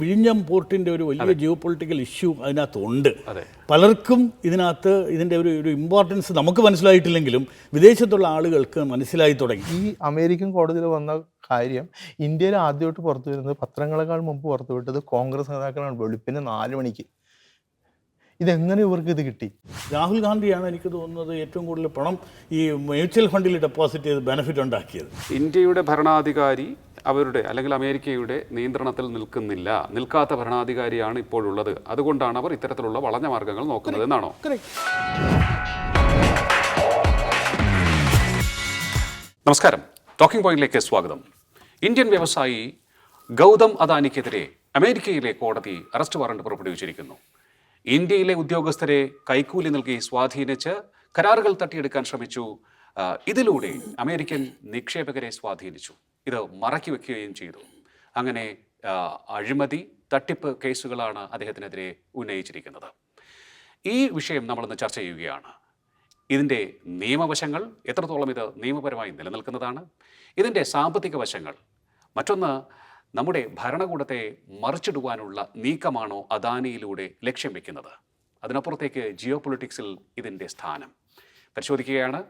വിഴിഞ്ഞം പോർട്ടിന്റെ ഒരു വലിയ ജിയോ പൊളിറ്റിക്കൽ ഇഷ്യൂ അതിനകത്തുണ്ട് പലർക്കും ഇതിനകത്ത് ഇതിന്റെ ഒരു ഒരു ഇമ്പോർട്ടൻസ് നമുക്ക് മനസ്സിലായിട്ടില്ലെങ്കിലും വിദേശത്തുള്ള ആളുകൾക്ക് മനസ്സിലായി തുടങ്ങി. ഈ അമേരിക്കൻ കോടതിയിൽ വന്ന കാര്യം ഇന്ത്യയിൽ ആദ്യമായിട്ട് പുറത്തു വരുന്നത് പത്രങ്ങളെക്കാൾ മുമ്പ് പുറത്തുവിട്ടത് കോൺഗ്രസ് നേതാക്കളാണ്. വെളുപ്പിന് നാല് മണിക്ക്. ഇതെങ്ങനെ ഇവർക്ക് ഇത് കിട്ടി? രാഹുൽ ഗാന്ധിയാണ് എനിക്ക് തോന്നുന്നത് ഏറ്റവും കൂടുതൽ പണം ഈ മ്യൂച്വൽ ഫണ്ടിൽ ഡെപ്പോസിറ്റ് ചെയ്ത് ബെനിഫിറ്റ് ഉണ്ടാക്കിയത്. ഇന്ത്യയുടെ ഭരണാധികാരി അവരുടെ അല്ലെങ്കിൽ അമേരിക്കയുടെ നിയന്ത്രണത്തിൽ നിൽക്കുന്നില്ല. നിൽക്കാത്ത ഭരണാധികാരിയാണ് ഇപ്പോഴുള്ളത്. അതുകൊണ്ടാണ് അവർ ഇത്തരത്തിലുള്ള വളഞ്ഞ മാർഗങ്ങൾ നോക്കുന്നത് എന്നാണോ? നമസ്കാരം. ടോക്കിംഗ് പോയിന്റിലേക്ക് സ്വാഗതം. ഇന്ത്യൻ വ്യവസായി ഗൗതം അദാനിക്കെതിരെ അമേരിക്കയിലെ കോടതി അറസ്റ്റ് വാറണ്ട് പുറപ്പെടുവിച്ചിരിക്കുന്നു. ഇന്ത്യയിലെ ഉദ്യോഗസ്ഥരെ കൈക്കൂലി നൽകി സ്വാധീനിച്ച് കരാറുകൾ തട്ടിയെടുക്കാൻ ശ്രമിച്ചു. ഇതിലൂടെ അമേരിക്കൻ നിക്ഷേപകരെ സ്വാധീനിച്ചു. ഇത് മറക്കി വെക്കുകയും ചെയ്തു. അങ്ങനെ അഴിമതി തട്ടിപ്പ് കേസുകളാണ് അദ്ദേഹത്തിനെതിരെ ഉന്നയിച്ചിരിക്കുന്നത്. ഈ വിഷയം നമ്മളിന്ന് ചർച്ച ചെയ്യുകയാണ്. ഇതിന്റെ നിയമവശങ്ങൾ എത്രത്തോളം ഇത് നിയമപരമായി നിലനിൽക്കുന്നതാണ് ഇതിന്റെ സാമ്പത്തിക വശങ്ങൾ മറ്റൊന്ന് നമ്മുടെ ഭരണകൂടത്തെ മറിച്ചിടുവാനുള്ള നീക്കമാണോ അദാനിയിലൂടെ ലക്ഷ്യം വെക്കുന്നത്? അതിനപ്പുറത്തേക്ക് ജിയോ പൊളിറ്റിക്സിൽ ഇതിന്റെ സ്ഥാനം. പരിശോധിക്കുകയാണ്.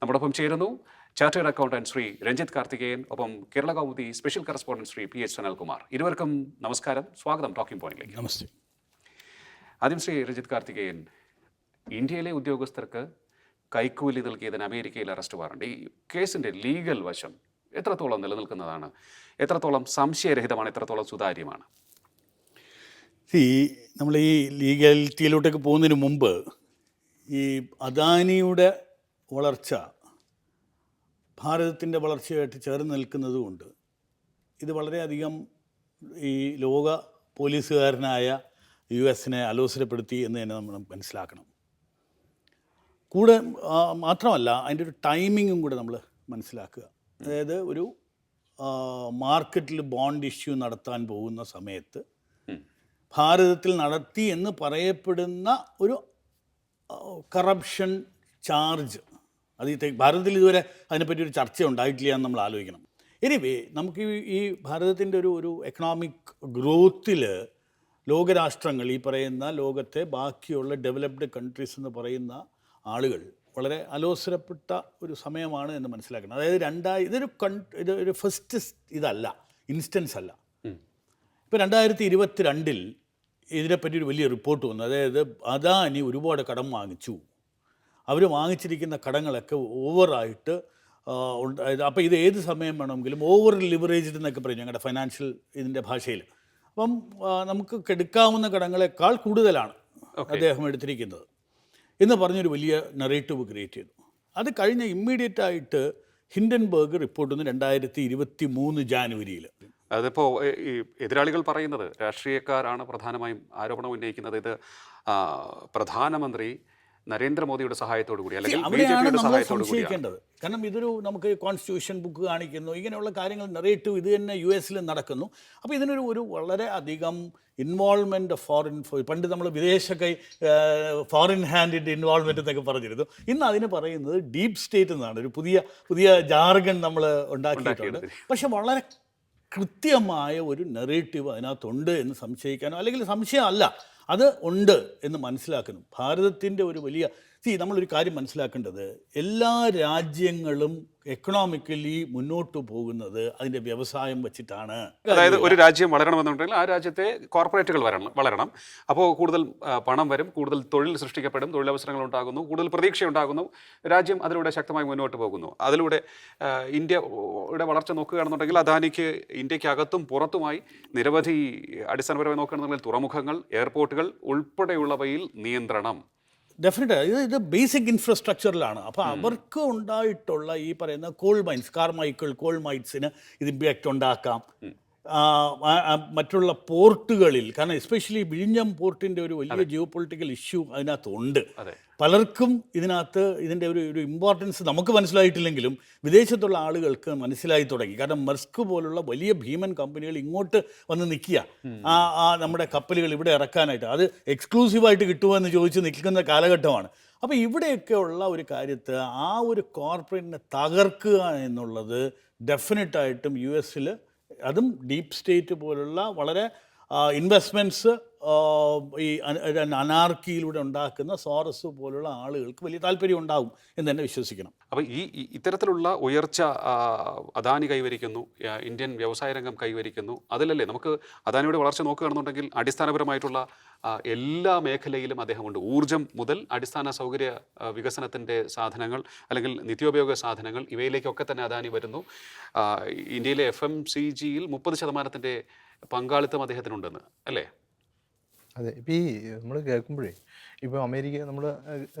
നമ്മോടൊപ്പം ചേരുന്നു ചാർട്ടേഡ് അക്കൗണ്ടന്റ് ശ്രീ രഞ്ജിത് കാർത്തികേയൻ ഒപ്പം Kerala Kaumudi special correspondent Shri P H Sanalkumar. ഇരുവർക്കും നമസ്കാരം. സ്വാഗതം ടോക്കിംഗ് പോയിന്റിലേക്ക് നമസ്തേ. ആദ്യം ശ്രീ രഞ്ജിത് കാർത്തികേയൻ ഇന്ത്യയിലെ ഉദ്യോഗസ്ഥർക്ക് കൈക്കൂലി നൽകിയതിന് അമേരിക്കയിൽ അറസ്റ്റ് വാറണ്ട് ഈ കേസിന്റെ ലീഗൽ വശം എത്രത്തോളം നിലനിൽക്കുന്നതാണ്? എത്രത്തോളം സംശയരഹിതമാണ്? എത്രത്തോളം സുതാര്യമാണ്? ഈ നമ്മൾ ഈ ലീഗാലിറ്റിയിലോട്ടൊക്കെ പോകുന്നതിന് മുമ്പ് ഈ അദാനിയുടെ വളർച്ച ഭാരതത്തിന്റെ വളർച്ചയായിട്ട് ചേർന്ന് നിൽക്കുന്നതുകൊണ്ട് ഇത് വളരെയധികം ഈ ലോക പോലീസുകാരനായ യു എസിനെ അലോസരപ്പെടുത്തി എന്ന് തന്നെ നമ്മൾ മനസ്സിലാക്കണം കൂടെ മാത്രമല്ല അതിന്റെ ഒരു ടൈമിങ്ങും കൂടെ നമ്മൾ മനസ്സിലാക്കുക അതായത് ഒരു മാർക്കറ്റിൽ ബോണ്ട് ഇഷ്യൂ നടത്താൻ പോകുന്ന സമയത്ത്. ഭാരതത്തിൽ നടത്തി എന്ന് പറയപ്പെടുന്ന ഒരു കറപ്ഷൻ ചാർജ് അത് ഈ ഭാരതത്തിൽ ഇതുവരെ അതിനെപ്പറ്റി ഒരു ചർച്ച ഉണ്ടായിട്ടില്ല എന്ന് നമ്മൾ ആലോചിക്കണം. എനിവേ നമുക്ക് ഈ- ഈ ഭാരതത്തിന്റെ ഒരു ഒരു എക്കണോമിക് ഗ്രോത്തിൽ ലോകരാഷ്ട്രങ്ങൾ ഈ പറയുന്ന ലോകത്തെ ബാക്കിയുള്ള ഡെവലപ്ഡ് കൺട്രീസ് എന്ന് പറയുന്ന ആളുകൾ വളരെ അലോസരപ്പെട്ട ഒരു സമയമാണ് എന്ന് മനസ്സിലാക്കണം. അതായത് രണ്ടായി ഇതൊരു കൺ ഇത് ഒരു ഫസ്റ്റ് ഇതല്ല ഇൻസ്റ്റൻസ് അല്ല. ഇപ്പോൾ രണ്ടായിരത്തി ഇരുപത്തി രണ്ടിൽ ഇതിനെപ്പറ്റി ഒരു വലിയ റിപ്പോർട്ട് വന്നു. അതായത് അദാനി ഒരുപാട് കടം വാങ്ങിച്ചു. അവർ വാങ്ങിച്ചിരിക്കുന്ന കടങ്ങളൊക്കെ ഓവറായിട്ട് ഉണ്ട്. അപ്പോൾ ഇത് ഏത് സമയം വേണമെങ്കിലും ഓവർ ലിവറേജ്ഡ് എന്നൊക്കെ പറയും ഞങ്ങളുടെ ഫൈനാൻഷ്യൽ ഇതിന്റെ ഭാഷയിൽ അപ്പം നമുക്ക് എടുക്കാവുന്ന കടങ്ങളെക്കാൾ കൂടുതലാണ് അദ്ദേഹം എടുത്തിരിക്കുന്നത്. എന്ന് പറഞ്ഞൊരു വലിയ നറേറ്റീവ് ക്രിയേറ്റ് ചെയ്തു. അത് കഴിഞ്ഞ ഇമ്മീഡിയറ്റ് ആയിട്ട് ഹിൻഡൻബർഗ് റിപ്പോർട്ട് ഒന്ന് രണ്ടായിരത്തി ഇരുപത്തി മൂന്ന് ജാനുവരിയിൽ അതിപ്പോൾ ഈ എതിരാളികൾ പറയുന്നത് രാഷ്ട്രീയക്കാരാണ് പ്രധാനമായും ആരോപണം ഉന്നയിക്കുന്നത്. ഇത് പ്രധാനമന്ത്രി നരേന്ദ്രമോദിയുടെ സഹായത്തോടു കൂടി അല്ലെങ്കിൽ അവിടെയാണ് നമ്മൾ സംശയിക്കേണ്ടത്. കാരണം ഇതൊരു നമുക്ക് കോൺസ്റ്റിറ്റ്യൂഷൻ ബുക്ക് കാണിക്കുന്നു ഇങ്ങനെയുള്ള കാര്യങ്ങൾ നെറേറ്റീവ് ഇത് തന്നെ യു എസിൽ നടക്കുന്നു. അപ്പോൾ ഇതിനൊരു ഒരു വളരെ അധികം ഇൻവോൾവ്മെന്റ് ഫോറിൻ പണ്ട് നമ്മൾ വിദേശ കൈ ഫോറിൻ ഹാൻഡിന്റെ ഇൻവോൾവ്മെന്റ് എന്നൊക്കെ പറഞ്ഞിരുന്നു. ഇന്ന് അതിന് പറയുന്നത് ഡീപ് സ്റ്റേറ്റ് എന്നാണ്. ഒരു പുതിയ പുതിയ ജാർഗൺ നമ്മൾ ഉണ്ടാക്കിയിട്ടുണ്ട്. പക്ഷെ വളരെ കൃത്യമായ ഒരു നെറേറ്റീവ് അതിനകത്തുണ്ട് എന്ന് സംശയിക്കാനോ അല്ലെങ്കിൽ സംശയമല്ല. അത് ഉണ്ട് എന്ന് മനസ്സിലാക്കുന്നു. ഭാരതത്തിന്റെ ഒരു വലിയ സി നമ്മളൊരു കാര്യം മനസ്സിലാക്കേണ്ടത് എല്ലാ രാജ്യങ്ങളും എക്കണോമിക്കലി മുന്നോട്ട് പോകുന്നത് അതിന്റെ വ്യവസായം വെച്ചിട്ടാണ്. അതായത് ഒരു രാജ്യം വളരണമെന്നുണ്ടെങ്കിൽ ആ രാജ്യത്തെ കോർപ്പറേറ്റുകൾ വരണം വളരണം. അപ്പോൾ കൂടുതൽ പണം വരും കൂടുതൽ തൊഴിൽ സൃഷ്ടിക്കപ്പെടും തൊഴിലവസരങ്ങൾ ഉണ്ടാകുന്നു കൂടുതൽ പ്രതീക്ഷ ഉണ്ടാകുന്നു രാജ്യം അതിലൂടെ ശക്തമായി മുന്നോട്ട് പോകുന്നു. അതിലൂടെ ഇന്ത്യയുടെ വളർച്ച നോക്കുകയാണെന്നുണ്ടെങ്കിൽ അദാനിക്ക് ഇന്ത്യക്കകത്തും പുറത്തുമായി നിരവധി അടിസ്ഥാനപരമായി നോക്കുകയാണെന്നുണ്ടെങ്കിൽ തുറമുഖങ്ങൾ എയർപോർട്ടുകൾ ഉൾപ്പെടെയുള്ളവയിൽ നിയന്ത്രണം. ഡെഫിനറ്റ് ഇത് ഇത് ബേസിക് ഇൻഫ്രാസ്ട്രക്ചറിലാണ് അപ്പോൾ അവർക്ക് ഉണ്ടായിട്ടുള്ള ഈ പറയുന്ന കോൾ മൈൻസ് കാർമൈക്കിൾ കോൾ മൈൻസിന് ഇത് ഇമ്പാക്റ്റ് ഉണ്ടാക്കാം. മറ്റുള്ള പോർട്ടുകളിൽ കാരണം എസ്പെഷ്യലി വിഴിഞ്ഞം പോർട്ടിന്റെ ഒരു വലിയ ജിയോ പൊളിറ്റിക്കൽ ഇഷ്യൂ അതിനകത്തുണ്ട്. പലർക്കും ഇതിനകത്ത് ഇതിന്റെ ഒരു ഒരു ഇമ്പോർട്ടൻസ് നമുക്ക് മനസ്സിലായിട്ടില്ലെങ്കിലും വിദേശത്തുള്ള ആളുകൾക്ക് മനസ്സിലായി തുടങ്ങി. കാരണം മെർസ്ക് പോലുള്ള വലിയ ഭീമൻ കമ്പനികൾ ഇങ്ങോട്ട് വന്ന് നിൽക്കുക. ആ ആ നമ്മുടെ കപ്പലുകൾ ഇവിടെ ഇറക്കാനായിട്ട്. അത് എക്സ്ക്ലൂസീവായിട്ട് കിട്ടുമോ എന്ന് ചോദിച്ച് നിൽക്കുന്ന കാലഘട്ടമാണ്. അപ്പോൾ ഇവിടെയൊക്കെ ഉള്ള ഒരു കാര്യത്ത് ആ ഒരു കോർപ്പറേറ്റിനെ തകർക്കുക എന്നുള്ളത് ഡെഫിനറ്റായിട്ടും യു എസിൽ അതും ഡീപ്പ് സ്റ്റേറ്റ് പോലുള്ള വളരെ ഇൻവെസ്റ്റ്മെന്റ്സ് ഈ അന- അനാർക്കിയിലൂടെ ഉണ്ടാക്കുന്ന സോറസ് പോലുള്ള ആളുകൾക്ക് വലിയ താല്പര്യം ഉണ്ടാവും എന്ന് തന്നെ വിശ്വസിക്കണം. അപ്പോൾ ഈ ഇത്തരത്തിലുള്ള ഉയർച്ച അദാനി കൈവരിക്കുന്നു ഇന്ത്യൻ വ്യവസായ രംഗം കൈവരിക്കുന്നു അതിലല്ലേ നമുക്ക് അദാനിയുടെ വളർച്ച നോക്കുകയാണെന്നുണ്ടെങ്കിൽ അടിസ്ഥാനപരമായിട്ടുള്ള എല്ലാ മേഖലയിലും അദ്ദേഹമുണ്ട്. ഊർജം മുതൽ അടിസ്ഥാന സൗകര്യ വികസനത്തിന്റെ സാധനങ്ങൾ അല്ലെങ്കിൽ നിത്യോപയോഗ സാധനങ്ങൾ ഇവയിലേക്കൊക്കെ തന്നെ അദാനി വരുന്നു. ഇന്ത്യയിലെ എഫ് എം സി ജിയിൽ മുപ്പത് ശതമാനത്തിന്റെ പങ്കാളിത്തം അദ്ദേഹത്തിനുണ്ടെന്ന് അല്ലേ? അതെ. ഇപ്പം ഈ നമ്മൾ കേൾക്കുമ്പോഴേ ഇപ്പോൾ അമേരിക്ക നമ്മൾ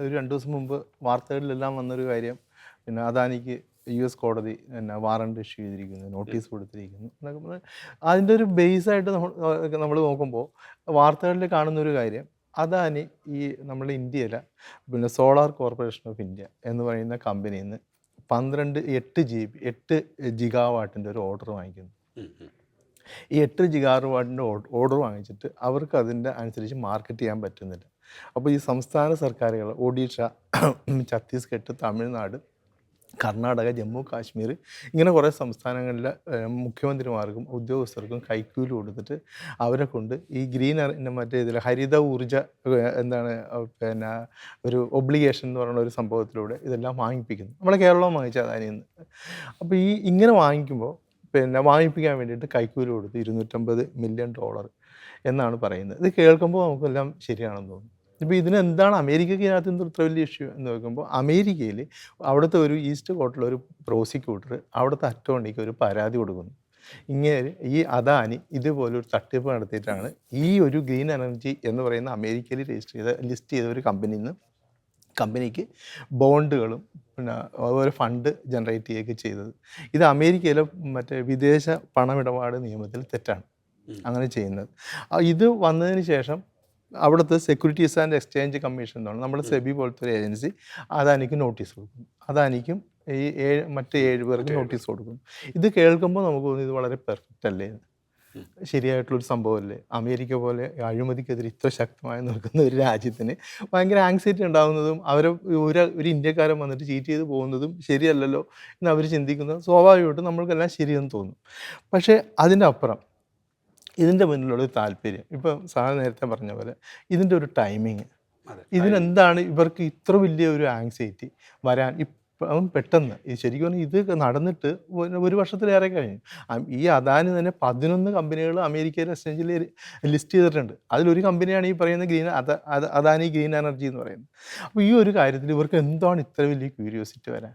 ഒരു രണ്ട് ദിവസം മുമ്പ് വാർത്തകളിലെല്ലാം വന്നൊരു കാര്യം പിന്നെ അദാനിക്ക് യു എസ് കോടതി പിന്നെ വാറണ്ട് ഇഷ്യൂ ചെയ്തിരിക്കുന്നു നോട്ടീസ് കൊടുത്തിരിക്കുന്നു എന്നൊക്കെ പറഞ്ഞാൽ അതിന്റെ ഒരു ബേസായിട്ട് നമ്മൾ നമ്മൾ നോക്കുമ്പോൾ വാർത്തകളിൽ കാണുന്ന ഒരു കാര്യം അദാനി ഈ നമ്മുടെ ഇന്ത്യയിലെ പിന്നെ സോളാർ കോർപ്പറേഷൻ ഓഫ് ഇന്ത്യ എന്ന് പറയുന്ന കമ്പനിയിൽ നിന്ന് പന്ത്രണ്ട് എട്ട് ജി ബി എട്ട് ജിഗാവാട്ടിന്റെ ഒരു ഓർഡർ വാങ്ങിക്കുന്നു. ഈ എട്ട് ജിഗാറ് വാട്ടിന്റെ ഓർഡർ വാങ്ങിച്ചിട്ട് അവർക്ക് അതിന്റെ അനുസരിച്ച് മാർക്കറ്റ് ചെയ്യാൻ പറ്റുന്നില്ല. അപ്പോൾ ഈ സംസ്ഥാന സർക്കാരുകൾ ഒഡീഷ ഛത്തീസ്ഗഡ് തമിഴ്നാട് കർണാടക ജമ്മു കാശ്മീർ ഇങ്ങനെ കുറേ സംസ്ഥാനങ്ങളിലെ മുഖ്യമന്ത്രിമാർക്കും ഉദ്യോഗസ്ഥർക്കും കൈക്കൂലി കൊടുത്തിട്ട് അവരെ കൊണ്ട് ഈ ഗ്രീൻ മറ്റേ ഇതിൽ ഹരിത ഊർജ എന്താണ് പിന്നെ ഒരു ഒബ്ലിഗേഷൻ എന്ന് പറയുന്ന ഒരു സംഭവത്തിലൂടെ ഇതെല്ലാം വാങ്ങിപ്പിക്കുന്നു. നമ്മളെ കേരളം വാങ്ങിച്ച അതിന് അപ്പോൾ ഈ ഇങ്ങനെ വാങ്ങിക്കുമ്പോൾ പിന്നെ വാങ്ങിപ്പിക്കാൻ വേണ്ടിയിട്ട് കൈക്കൂലി കൊടുത്ത് ഇരുന്നൂറ്റമ്പത് മില്യൺ ഡോളർ എന്നാണ് പറയുന്നത്. ഇത് കേൾക്കുമ്പോൾ നമുക്കെല്ലാം ശരിയാണെന്ന് തോന്നുന്നു ഇപ്പോൾ ഇതിനെന്താണ് അമേരിക്കയ്ക്ക് ഇതിനകത്ത് എന്ത് ഇത്ര വലിയ ഇഷ്യൂ എന്ന് നോക്കുമ്പോൾ അമേരിക്കയിൽ അവിടുത്തെ ഒരു ഈസ്റ്റ് കോർട്ടിലെ ഒരു പ്രോസിക്യൂട്ടർ അവിടുത്തെ അറ്റോർണിക്ക് ഒരു പരാതി കൊടുക്കുന്നു. ഇങ്ങനെ ഈ അദാനി ഇതുപോലൊരു തട്ടിപ്പ് നടത്തിയിട്ടാണ് ഈ ഒരു ഗ്രീൻ എനർജി എന്ന് പറയുന്ന അമേരിക്കയിൽ രജിസ്റ്റർ ചെയ്ത ലിസ്റ്റ് ചെയ്ത ഒരു കമ്പനിയിൽ നിന്ന് കമ്പനിക്ക് ബോണ്ടുകളും പിന്നെ അതുപോലെ ഫണ്ട് ജനറേറ്റ് ചെയ്യുകയൊക്കെ ചെയ്തത്. ഇത് അമേരിക്കയിലെ മറ്റേ വിദേശ പണമിടപാട് നിയമത്തിൽ തെറ്റാണ്. അങ്ങനെ ചെയ്യുന്നത്. ഇത് വന്നതിന് ശേഷം അവിടുത്തെ സെക്യൂരിറ്റീസ് ആൻഡ് എക്സ്ചേഞ്ച് കമ്മീഷൻ എന്നാണ് നമ്മുടെ സെബി പോലത്തെ ഒരു ഏജൻസി അദാനിക്ക് നോട്ടീസ് കൊടുക്കും അദാനിക്കും ഈ ഏഴ് മറ്റ് ഏഴ് പേർക്ക് നോട്ടീസ് കൊടുക്കും ഇത് കേൾക്കുമ്പോൾ നമുക്ക് തോന്നുന്നു ഇത് വളരെ പെർഫെക്റ്റ് അല്ലേ. ശരിയായിട്ടുള്ളൊരു സംഭവമല്ലേ? അമേരിക്ക പോലെ അഴിമതിക്കെതിരെ ഇത്ര ശക്തമായി നിൽക്കുന്ന ഒരു രാജ്യത്തിന് ഭയങ്കര ആങ്സൈറ്റി ഉണ്ടാകുന്നതും അവരെ ഒരു ഒരു ഇന്ത്യക്കാരൻ വന്നിട്ട് ചീറ്റ് ചെയ്ത് പോകുന്നതും ശരിയല്ലല്ലോ എന്ന് അവർ ചിന്തിക്കുന്നത് സ്വാഭാവികമായിട്ടും നമ്മൾക്കെല്ലാം ശരിയെന്ന് തോന്നും. പക്ഷേ അതിന്റെ അപ്പുറം ഇതിന്റെ മുന്നിലുള്ള താല്പര്യം ഇപ്പം സാർ നേരത്തെ പറഞ്ഞ പോലെ ഇതിന്റെ ഒരു ടൈമിങ് ഇതിനെന്താണ് ഇവർക്ക് ഇത്ര വലിയ ഒരു ആങ്സൈറ്റി വരാൻ ഇപ്പം പെട്ടെന്ന് ഈ ശരിക്കും പറഞ്ഞാൽ ഇത് നടന്നിട്ട് ഒരു- വർഷത്തിലേറെ കഴിഞ്ഞു. ഈ അദാനി തന്നെ പതിനൊന്ന് കമ്പനികൾ അമേരിക്കയിലെ എക്സ്ചേഞ്ചിൽ ലിസ്റ്റ് ചെയ്തിട്ടുണ്ട്. അതിലൊരു കമ്പനിയാണ് ഈ പറയുന്ന ഗ്രീൻ അദ അദ- അദാനി ഗ്രീൻ എനർജി എന്ന് പറയുന്നത്. അപ്പോൾ ഈ ഒരു കാര്യത്തിൽ ഇവർക്ക് എന്താണ് ഇത്ര വലിയ ക്യൂരിയോസിറ്റി വരാൻ?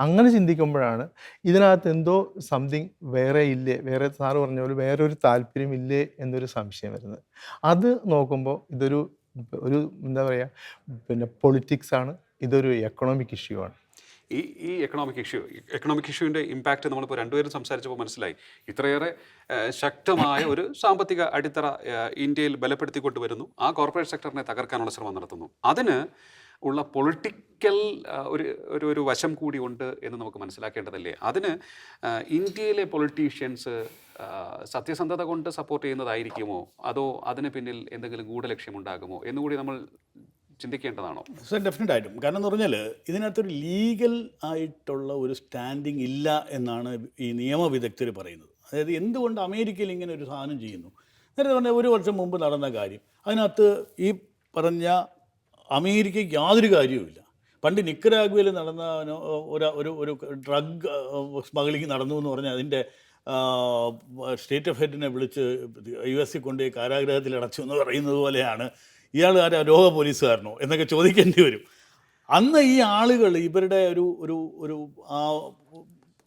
അങ്ങനെ ചിന്തിക്കുമ്പോഴാണ് ഇതിനകത്ത് എന്തോ സംതിങ് വേറെ ഇല്ലേ വേറെ സാറ് പറഞ്ഞ പോലെ വേറെ ഒരു താല്പര്യം ഇല്ലേ എന്നൊരു സംശയം വരുന്നത്. അത് നോക്കുമ്പോൾ ഇതൊരു ഒരു എന്താ പറയുക പിന്നെ പൊളിറ്റിക്സ് ആണ്. ഇതൊരു എക്കണോമിക് ഇഷ്യൂ ആണ്. ഈ ഈ എക്കണോമിക് ഇഷ്യൂ എക്കണോമിക് ഇഷ്യൂവിന്റെ ഇമ്പാക്റ്റ് നമ്മളിപ്പോൾ രണ്ടുപേരും സംസാരിച്ചപ്പോൾ മനസ്സിലായി. ഇത്രയേറെ ശക്തമായ ഒരു സാമ്പത്തിക അടിത്തറ ഇന്ത്യയിൽ ബലപ്പെടുത്തിക്കൊണ്ട് വരുന്നു ആ കോർപ്പറേറ്റ് സെക്ടറിനെ തകർക്കാനുള്ള ശ്രമം നടത്തുന്നു. അതിന് ഉള്ള പൊളിറ്റിക്കൽ ഒരു ഒരു ഒരു വശം കൂടി ഉണ്ട് എന്ന് നമുക്ക് മനസ്സിലാക്കേണ്ടതല്ലേ? അതിന് ഇന്ത്യയിലെ പൊളിറ്റീഷ്യൻസ് സത്യസന്ധത കൊണ്ട് സപ്പോർട്ട് ചെയ്യുന്നതായിരിക്കുമോ? അതോ അതിന് പിന്നിൽ എന്തെങ്കിലും ഗൂഢലക്ഷ്യമുണ്ടാകുമോ? എന്നുകൂടി നമ്മൾ ചിന്തിക്കേണ്ടതാണോ? സർ ഡെഫിനറ്റ് ആയിട്ടും. കാരണം എന്ന് പറഞ്ഞാൽ ഇതിനകത്തൊരു ലീഗൽ ആയിട്ടുള്ള ഒരു സ്റ്റാൻഡിങ് ഇല്ല എന്നാണ് ഈ നിയമവിദഗ്ധർ പറയുന്നത്. അതായത് എന്തുകൊണ്ട് അമേരിക്കയിൽ ഇങ്ങനെ ഒരു സാധനം ചെയ്യുന്നു? നേരത്തെ പറഞ്ഞാൽ ഒരു വർഷം മുമ്പ് നടന്ന കാര്യം. അതിനകത്ത് ഈ പറഞ്ഞ അമേരിക്കയ്ക്ക് യാതൊരു കാര്യവുമില്ല പണ്ട് നിക്കരാഗ്വയിൽ നടന്ന ഒരു ഒരു ഒരു ഡ്രഗ് സ്മഗ്ലിംഗ് നടന്നു എന്ന് പറഞ്ഞാൽ അതിന്റെ സ്റ്റേറ്റ് ഓഫ് ഹെഡിനെ വിളിച്ച് യു എസ് സി കൊണ്ടുപോയി കാരാഗ്രഹത്തിൽ അടച്ചു എന്ന് പറയുന്നത് പോലെയാണ് ഇയാൾ ആരാ? രോഗ പോലീസുകാരനോ? എന്നൊക്കെ ചോദിക്കേണ്ടി വരും. അന്ന് ഈ ആളുകൾ ഇവരുടെ ഒരു ഒരു ഒരു ആ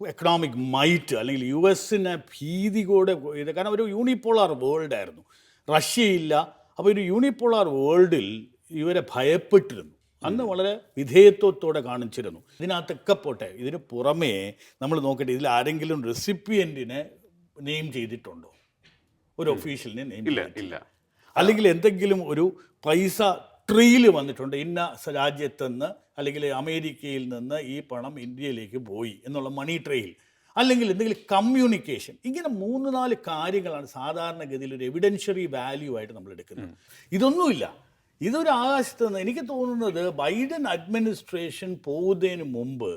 എക്കണോമിക് മൈറ്റ് അല്ലെങ്കിൽ യു എസിനെ ഭീതി കൂടെ ഇത് കാരണം ഒരു യൂണിപ്പോളാർ വേൾഡ് ആയിരുന്നു. റഷ്യയില്ല. അപ്പോൾ ഒരു യൂണിപ്പോളാർ വേൾഡിൽ ഇവരെ ഭയപ്പെട്ടിരുന്നു. അന്ന് വളരെ വിധേയത്വത്തോടെ കാണിച്ചിരുന്നു. ഇതിനകത്തൊക്കെ പോട്ടെ ഇതിന് പുറമേ നമ്മൾ നോക്കട്ടെ ഇതിൽ ആരെങ്കിലും റെസിപ്പിയന്റിനെ നെയിം ചെയ്തിട്ടുണ്ടോ? ഒരു ഒഫീഷ്യലിനെ നെയിം ഇല്ല ഇല്ല. അല്ലെങ്കിൽ എന്തെങ്കിലും ഒരു പൈസ ട്രീയിൽ വന്നിട്ടുണ്ട് ഇന്ന രാജ്യത്ത് രാജ്യത്തുനിന്ന് അല്ലെങ്കിൽ അമേരിക്കയിൽ നിന്ന് ഈ പണം ഇന്ത്യയിലേക്ക് പോയി എന്നുള്ള മണി ട്രെയിൽ അല്ലെങ്കിൽ എന്തെങ്കിലും കമ്മ്യൂണിക്കേഷൻ ഇങ്ങനെ മൂന്ന് നാല് കാര്യങ്ങളാണ് സാധാരണഗതിയിൽ ഒരു എവിഡൻഷ്യറി വാല്യൂ ആയിട്ട് നമ്മൾ എടുക്കുന്നത്. ഇതൊന്നുമില്ല. ഇതൊരു ആകാശത്ത് നിന്ന് എനിക്ക് തോന്നുന്നത് ബൈഡൻ അഡ്മിനിസ്ട്രേഷൻ പോകുന്നതിന് മുമ്പ്